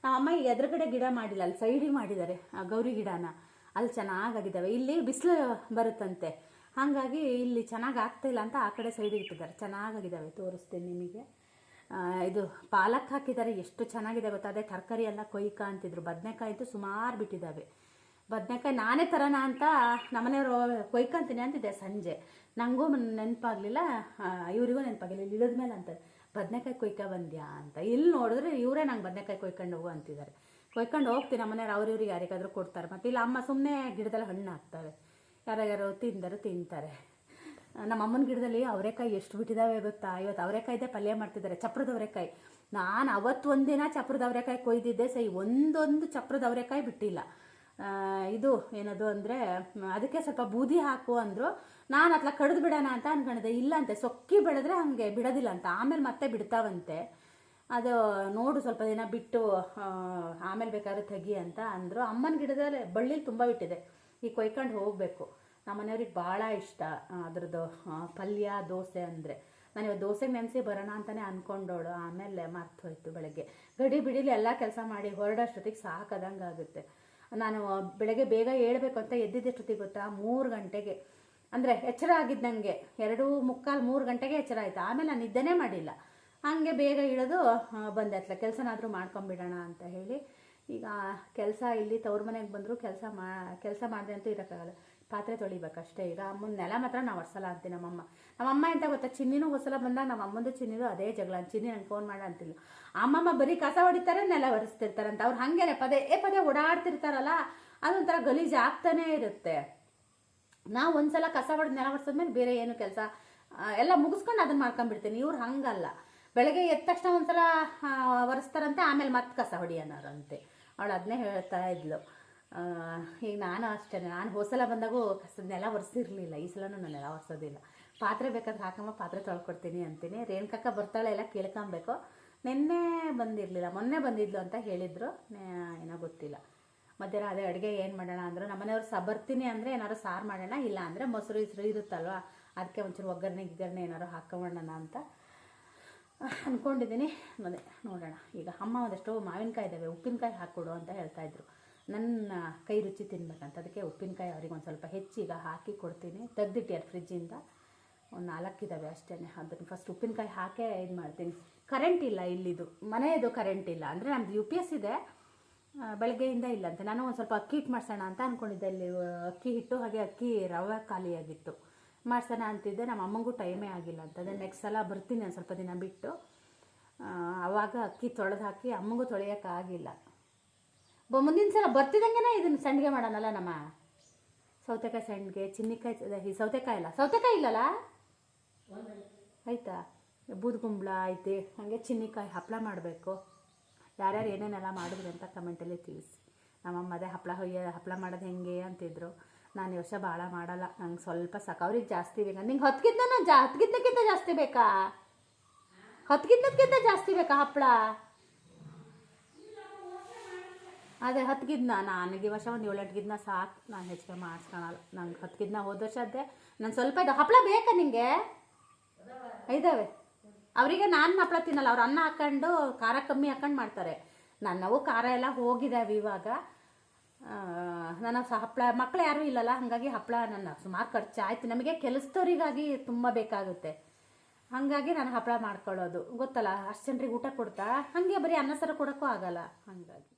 ನಮ್ಮ ಅಮ್ಮ ಈಗ ಎದುರುಗಡೆ ಗಿಡ ಮಾಡಿಲ್ಲ. ಅಲ್ಲಿ ಸೈಡಿಗೆ ಮಾಡಿದ್ದಾರೆ. ಆ, ಗೌರಿ ಗಿಡನ. ಅಲ್ಲಿ ಚೆನ್ನಾಗಾಗಿದ್ದಾವೆ. ಇಲ್ಲಿ ಬಿಸಿಲು ಬರುತ್ತಂತೆ. ಹಾಗಾಗಿ ಇಲ್ಲಿ ಚೆನ್ನಾಗಿ ಆಗ್ತಾಯಿಲ್ಲ ಅಂತ ಆ ಕಡೆ ಸೈಡಿಗೆ ಇಟ್ಟಿದ್ದಾರೆ. ಚೆನ್ನಾಗಾಗಿದ್ದಾವೆ. ತೋರಿಸ್ತೀನಿ ನಿಮಗೆ. ಇದು ಪಾಲಕ್ ಹಾಕಿದ್ದಾರೆ. ಎಷ್ಟು ಚೆನ್ನಾಗಿದೆ ಗೊತ್ತಾ? ತರಕಾರಿ ಎಲ್ಲ ಕೊಯ್ಕ ಅಂತಿದ್ರು. ಬದನೆಕಾಯಿ ಅಂತೂ ಸುಮಾರು ಬಿಟ್ಟಿದ್ದಾವೆ. ಬದನೆಕಾಯಿ ನಾನೇ ತರೋಣ ಅಂತ ನಮ್ಮನೆಯವರು ಕೊಯ್ಕೊಂತೀನಿ ಅಂತಿದ್ದೆ ಸಂಜೆ. ನನಗೂ ನೆನಪಾಗಲಿಲ್ಲ ಇವರಿಗೂ ನೆನಪಾಗಲಿಲ್ಲ ಇಳಿದ ಮೇಲೆ ಅಂತ ಬದನೆಕಾಯಿ ಕೊಯ್ಕ ಬಂದ್ಯಾ? ಅಂತ. ಇಲ್ಲಿ ನೋಡಿದ್ರೆ ಇವರೇ ನಂಗೆ ಬದನೆಕಾಯಿ ಕೊಯ್ಕೊಂಡು ಹೋಗು ಅಂತಿದ್ದಾರೆ. ಕೊಯ್ಕೊಂಡು ಹೋಗ್ತೀನಿ ನಮ್ಮನೆಯವ್ರು, ಅವ್ರ ಯಾರಿಗಾದರೂ ಕೊಡ್ತಾರೆ. ಮತ್ತು ಇಲ್ಲ ಅಮ್ಮ ಸುಮ್ಮನೆ ಗಿಡದಲ್ಲಿ ಹಣ್ಣು ಹಾಕ್ತಾರೆ. ಯಾರ್ಯಾರು ತಿಂದರು ತಿಂತಾರೆ. ನಮ್ಮ ಅಮ್ಮನ ಗಿಡದಲ್ಲಿ ಅವರೆಕಾಯಿ ಎಷ್ಟು ಬಿಟ್ಟಿದ್ದಾವೆ ಗೊತ್ತಾ? ಇವತ್ತು ಅವರೆಕಾಯಿದೆ ಪಲ್ಯ ಮಾಡ್ತಿದ್ದಾರೆ, ಚಪ್ರದ ಅವರೆಕಾಯಿ. ನಾನು ಅವತ್ತು ಒಂದಿನ ಚಪ್ರದ ಅವರೆಕಾಯಿ ಕೊಯ್ದಿದ್ದೆ, ಸೈ, ಒಂದೊಂದು ಚಪ್ರದ ಅವರೆಕಾಯಿ ಬಿಟ್ಟಿಲ್ಲ. ಇದು ಏನದು ಅಂದರೆ ಅದಕ್ಕೆ ಸ್ವಲ್ಪ ಬೂದಿ ಹಾಕು ಅಂದರು. ನಾನು ಅತ್ಲ ಕಡ್ದು ಬಿಡೋಣ ಅಂತ ಅನ್ಕೊಂಡಿದ್ದೆ. ಇಲ್ಲ ಅಂತೆ, ಸೊಕ್ಕಿ ಬೆಳೆದ್ರೆ ಹಾಗೆ ಬಿಡೋದಿಲ್ಲ ಅಂತ. ಆಮೇಲೆ ಮತ್ತೆ ಬಿಡ್ತಾವಂತೆ. ಅದು ನೋಡು, ಸ್ವಲ್ಪ ದಿನ ಬಿಟ್ಟು ಆಮೇಲೆ ಬೇಕಾದ್ರೆ ತೆಗಿ ಅಂತ ಅಂದರು. ಅಮ್ಮನ ಗಿಡದಲ್ಲೇ, ಬಳ್ಳಿಲಿ ತುಂಬ ಬಿಟ್ಟಿದೆ. ಈಗ ಕೊಯ್ಕೊಂಡು ಹೋಗಬೇಕು. ನಮ್ಮ ಮನೆಯವ್ರಿಗೆ ಭಾಳ ಇಷ್ಟ, ಅದರದ್ದು ಪಲ್ಯ, ದೋಸೆ ಅಂದರೆ. ನಾನು ದೋಸೆ ನೆನೆಸಿ ಬರೋಣ ಅಂತಲೇ ಅಂದ್ಕೊಂಡೋಳು ಆಮೇಲೆ ಮರ್ತು ಹೋಯ್ತು ಬೆಳಗ್ಗೆ. ಗಡಿ ಬಿಡಿಲಿ ಎಲ್ಲ ಕೆಲಸ ಮಾಡಿ, ಹೊರಡೋಷ್ಟೊತ್ತಿಗೆ ಸಾಕಾದಂಗೆ ಆಗುತ್ತೆ ನಾನು ಬೆಳಗ್ಗೆ ಬೇಗ ಏಳಬೇಕು ಅಂತ ಎದ್ದಿದ್ದೆಷ್ಟೊತ್ತಿಗೆ ಗೊತ್ತಾ? ಮೂರು ಗಂಟೆಗೆ. ಅಂದರೆ ಎಚ್ಚರ ಆಗಿದ್ದು ನನಗೆ ಎರಡು ಮುಕ್ಕಾಲು ಮೂರು ಗಂಟೆಗೆ ಎಚ್ಚರ ಆಯಿತು. ಆಮೇಲೆ ನಾನು ನಿದ್ದೆನೇ ಮಾಡಿಲ್ಲ. ಹಾಗೆ ಬೇಗ ಇಳಿದು ಬಂದೆ. ಅತ್ಲ ಕೆಲಸನಾದರೂ ಮಾಡ್ಕೊಂಬಿಡೋಣ ಅಂತ ಹೇಳಿ. ಈಗ ಕೆಲಸ ಇಲ್ಲಿ ತವ್ರ ಮನೆಗೆ ಬಂದರೂ ಕೆಲಸ ಮಾ, ಕೆಲಸ ಮಾಡಿದೆ ಅಂತೂ ಇರೋಕ್ಕಾಗಲ್ಲ. ಪಾತ್ರೆ ತೊಳಿಬೇಕಷ್ಟೇ ಈಗ ಅಮ್ಮನ ನೆಲ ಮಾತ್ರ ನಾವು ಒರ್ಸಲ್ಲ ಅಂತೀವಿ ನಮ್ಮಮ್ಮ. ನಮ್ಮಮ್ಮ ಎಂತ ಗೊತ್ತಾ? ಚಿನ್ನಿನೂ ಹೊಸಲ ಬಂದಾಗ ನಮ್ಮ ಅಮ್ಮಂದು ಚಿನ್ನಿದು ಅದೇ ಜಗಳ. ಚಿನ್ನಿ ನಂಗೆ ಫೋನ್ ಮಾಡ ಅಂತಿಲ್ಲ. ಅಮ್ಮಮ್ಮ ಬರೀ ಕಸ ಹೊಡಿತಾರೆ, ನೆಲ ಒರೆಸ್ತಿರ್ತಾರಂತ. ಅವ್ರು ಹಾಗೇನೆ ಪದೇ ಪದೇ ಓಡಾಡ್ತಿರ್ತಾರಲ್ಲ, ಅದೊಂಥರ ಗಲೀಜು ಆಗ್ತಾನೇ ಇರುತ್ತೆ. ನಾವು ಒಂದ್ಸಲ ಕಸ ಹೊಡೆದು ನೆಲ ಒರೆಸಿದ್ಮೇಲೆ ಬೇರೆ ಏನು ಕೆಲಸ ಎಲ್ಲ ಮುಗಿಸ್ಕೊಂಡು ಅದನ್ನ ಮಾಡ್ಕೊಂಡ್ಬಿಡ್ತೀನಿ. ಇವ್ರು ಹಂಗಲ್ಲ. ಬೆಳಗ್ಗೆ ಎದ್ದ ತಕ್ಷಣ ಒಂದ್ಸಲ ಒರೆಸ್ತಾರಂತೆ, ಆಮೇಲೆ ಮತ್ತೆ ಕಸ ಹೊಡಿ ಅನ್ನೋರಂತೆ. ಅವಳು ಅದನ್ನೇ ಹೇಳ್ತಾ ಇದ್ಲು. ಈಗ ನಾನು ಅಷ್ಟೇ ನಾನು ಹೋಸಲ ಬಂದಾಗೂ ನೆಲ ಒರೆಸಿರ್ಲಿಲ್ಲ. ಈ ಸಲನೂ ನಾನು ನೆಲ ಒರೆಸೋದಿಲ್ಲ. ಪಾತ್ರೆ ಬೇಕಾದ್ರೆ ಹಾಕಮ್ಮ, ಪಾತ್ರೆ ತೊಳ್ಕೊಡ್ತೀನಿ ಅಂತೀನಿ. ರೇಣುಕಕ್ಕ ಬರ್ತಾಳೆ ಎಲ್ಲ ಕೇಳ್ಕೊಬೇಕು. ನಿನ್ನೆ ಬಂದಿರಲಿಲ್ಲ. ಮೊನ್ನೆ ಬಂದಿದ್ಲು ಅಂತ ಹೇಳಿದ್ರು. ಏನೋ ಗೊತ್ತಿಲ್ಲ. ಮಧ್ಯಾಹ್ನ ಅದೇ ಅಡುಗೆ ಏನು ಮಾಡೋಣ ಅಂದ್ರೆ. ನಮ್ಮನೆಯವ್ರು ಸಹ ಬರ್ತೀನಿ ಅಂದರೆ ಏನಾದ್ರು ಸಾರು ಮಾಡೋಣ, ಇಲ್ಲ ಅಂದರೆ ಮೊಸರು, ಇಸ್ರು ಇರುತ್ತಲ್ವ ಅದಕ್ಕೆ ಒಂಚೂರು ಒಗ್ಗರಣೆ, ಗಿಗ್ಗರಣೆ ಏನಾದ್ರು ಹಾಕೊಂಡೋಣ ಅಂತ ಅಂದ್ಕೊಂಡಿದ್ದೀನಿ ಅದೇ ನೋಡೋಣ. ಈಗ ಅಮ್ಮ ಒಂದಷ್ಟು ಮಾವಿನಕಾಯಿ ಇದ್ದಾವೆ ಉಪ್ಪಿನಕಾಯಿ ಹಾಕ್ಕೊಡು ಅಂತ ಹೇಳ್ತಾ ಇದ್ರು. ನನ್ನ ಕೈ ರುಚಿ ತಿನ್ಬೇಕಂತ. ಅದಕ್ಕೆ ಉಪ್ಪಿನಕಾಯಿ ಅವ್ರಿಗೆ ಒಂದು ಸ್ವಲ್ಪ ಹೆಚ್ಚಿಗೆ ಹಾಕಿ ಕೊಡ್ತೀನಿ. ತೆಗ್ದಿಟ್ಟಿಯಾರ ಫ್ರಿಜ್ಜಿಂದ. ಒಂದು ನಾಲ್ಕಿದ್ದಾವೆ ಅಷ್ಟೇ ಅದನ್ನು ಫಸ್ಟ್ ಉಪ್ಪಿನಕಾಯಿ ಹಾಕೇ ಇದು ಮಾಡ್ತೀನಿ. ಕರೆಂಟ್ ಇಲ್ಲ ಇಲ್ಲಿದು. ಮನೆಯದು ಕರೆಂಟ್ ಇಲ್ಲ. ಅಂದರೆ ನಮ್ಮದು ಯು ಪಿ ಎಸ್ ಇದೆ. ಬೆಳಗ್ಗೆಯಿಂದ ಇಲ್ಲಂತೆ ನಾನು ಒಂದು ಸ್ವಲ್ಪ ಅಕ್ಕಿ ಹಿಟ್ಟು ಮಾಡ್ಸೋಣ ಅಂತ ಅಂದ್ಕೊಂಡಿದ್ದೆ ಇಲ್ಲಿ ಅಕ್ಕಿ ಹಿಟ್ಟು ಹಾಗೆ ಅಕ್ಕಿ ರವೆ ಖಾಲಿಯಾಗಿತ್ತು. ಮಾಡ್ಸೋಣ ಅಂತಿದ್ದೆ. ನಮ್ಮ ಅಮ್ಮಂಗೂ ಟೈಮೇ ಆಗಿಲ್ಲ ಅಂತ. ಅದೇ ನೆಕ್ಸ್ಟ್ ಸಲ ಬರ್ತೀನಿ ಒಂದು ಸ್ವಲ್ಪ ದಿನ ಬಿಟ್ಟು. ಆವಾಗ ಅಕ್ಕಿ ತೊಳೆದು ಹಾಕಿ ಅಮ್ಮಂಗೂ ತೊಳೆಯೋಕ್ಕಾಗಿಲ್ಲ ಮುಂದಿನ ಸಲ ಬರ್ತಿದ್ದಂಗೆ ಇದನ್ನು ಸಂಡಿಗೆ ಮಾಡೋಣಲ್ಲ ನಮ್ಮ? ಸೌತೆಕಾಯಿ ಸಂಡಿಗೆ, ಚಿನ್ನಿಕಾಯಿ ಈ ಸೌತೆಕಾಯಿ ಇಲ್ಲ ಸೌತೆಕಾಯಿ ಇಲ್ಲಲ್ಲ? ಆಯ್ತಾ? ಬೂದ್ಗುಂಬಳ ಐತೆ, ಹಾಗೆ ಚಿನ್ನಿಕಾಯಿ ಹಪ್ಪಳ ಮಾಡಬೇಕು. ಯಾರ್ಯಾರು ಏನೇನೆಲ್ಲ ಮಾಡಿದ್ರು ಅಂತ ಕಮೆಂಟಲ್ಲಿ ತಿಳಿಸಿ. ನಮ್ಮಮ್ಮ ಅದೇ ಹಪ್ಪಳ ಹೊಯ್ಯ ಹಪ್ಪಳ ಮಾಡೋದು ಹೆಂಗೆ ಅಂತಿದ್ರು. ನಾನು ಈ ವರ್ಷ ಭಾಳ ಮಾಡಲ್ಲ, ನಂಗೆ ಸ್ವಲ್ಪ ಸಾಕು. ಜಾಸ್ತಿ ಬೇಕಾ? ನಿಂಗೆ ಹೊತ್ಗಿದ್ನ ಜಾ ಹತ್ತಿಗಿಂತಕ್ಕಿಂತ ಜಾಸ್ತಿ ಬೇಕಾ? ಹತ್ತಿಗಿಂತಕ್ಕಿಂತ ಜಾಸ್ತಿ ಬೇಕಾ ಹಪ್ಪಳ ಅದೇ ಹತ್ತಿಗಿದ್ನ ನನಗೆ ಈ ವರ್ಷ ಒಂದು ಏಳೆಂಟು ಗಿದ್ನ ಸಾಕು. ನಾನು ಹೆಚ್ಚಿಗೆ ಮಾಡಿಸ್ಕೊಳಲ್ಲ ನಂಗೆ ಹತ್ಗಿದ್ನ ಹೋದ ವರ್ಷ ಅದೇ ನಾನು ಸ್ವಲ್ಪ ಇದು ಹಪ್ಪಳ ಬೇಕಾ ನಿಮಗೆ ಇದ್ದಾವೆ ಅವರಿಗೆ ನಾನು ಹಪ್ಪಳ ತಿನ್ನಲ್ಲ. ಅವ್ರು ಅನ್ನ ಹಾಕೊಂಡು, ಖಾರ ಕಮ್ಮಿ ಹಾಕೊಂಡು ಮಾಡ್ತಾರೆ. ನನ್ನವು ಖಾರ ಎಲ್ಲ ಹೋಗಿದ್ದಾವೆ ಇವಾಗ. ನಾನು ನನ್ನ ಹಪ್ಪಳ ಮಕ್ಕಳು ಯಾರೂ ಇಲ್ಲಲ್ಲ, ಹಾಗಾಗಿ ಹಪ್ಪಳ ನನ್ನ ಸುಮಾರು ಖರ್ಚು ಆಯ್ತು ನಮಗೆ ಕೆಲಸದವರಿಗಾಗಿ ತುಂಬ ಬೇಕಾಗುತ್ತೆ. ಹಾಗಾಗಿ ನಾನು ಹಪ್ಪಳ ಮಾಡ್ಕೊಳ್ಳೋದು. ಗೊತ್ತಲ್ಲ, ಅಷ್ಟು ಜನರಿಗೆ ಊಟ ಕೊಡ್ತಾ? ಹಾಗೆ ಬರೀ ಅನ್ನ ಸರ ಕೊಡೋಕ್ಕೂ ಆಗಲ್ಲ. ಹಾಗಾಗಿ.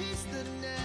He's the next.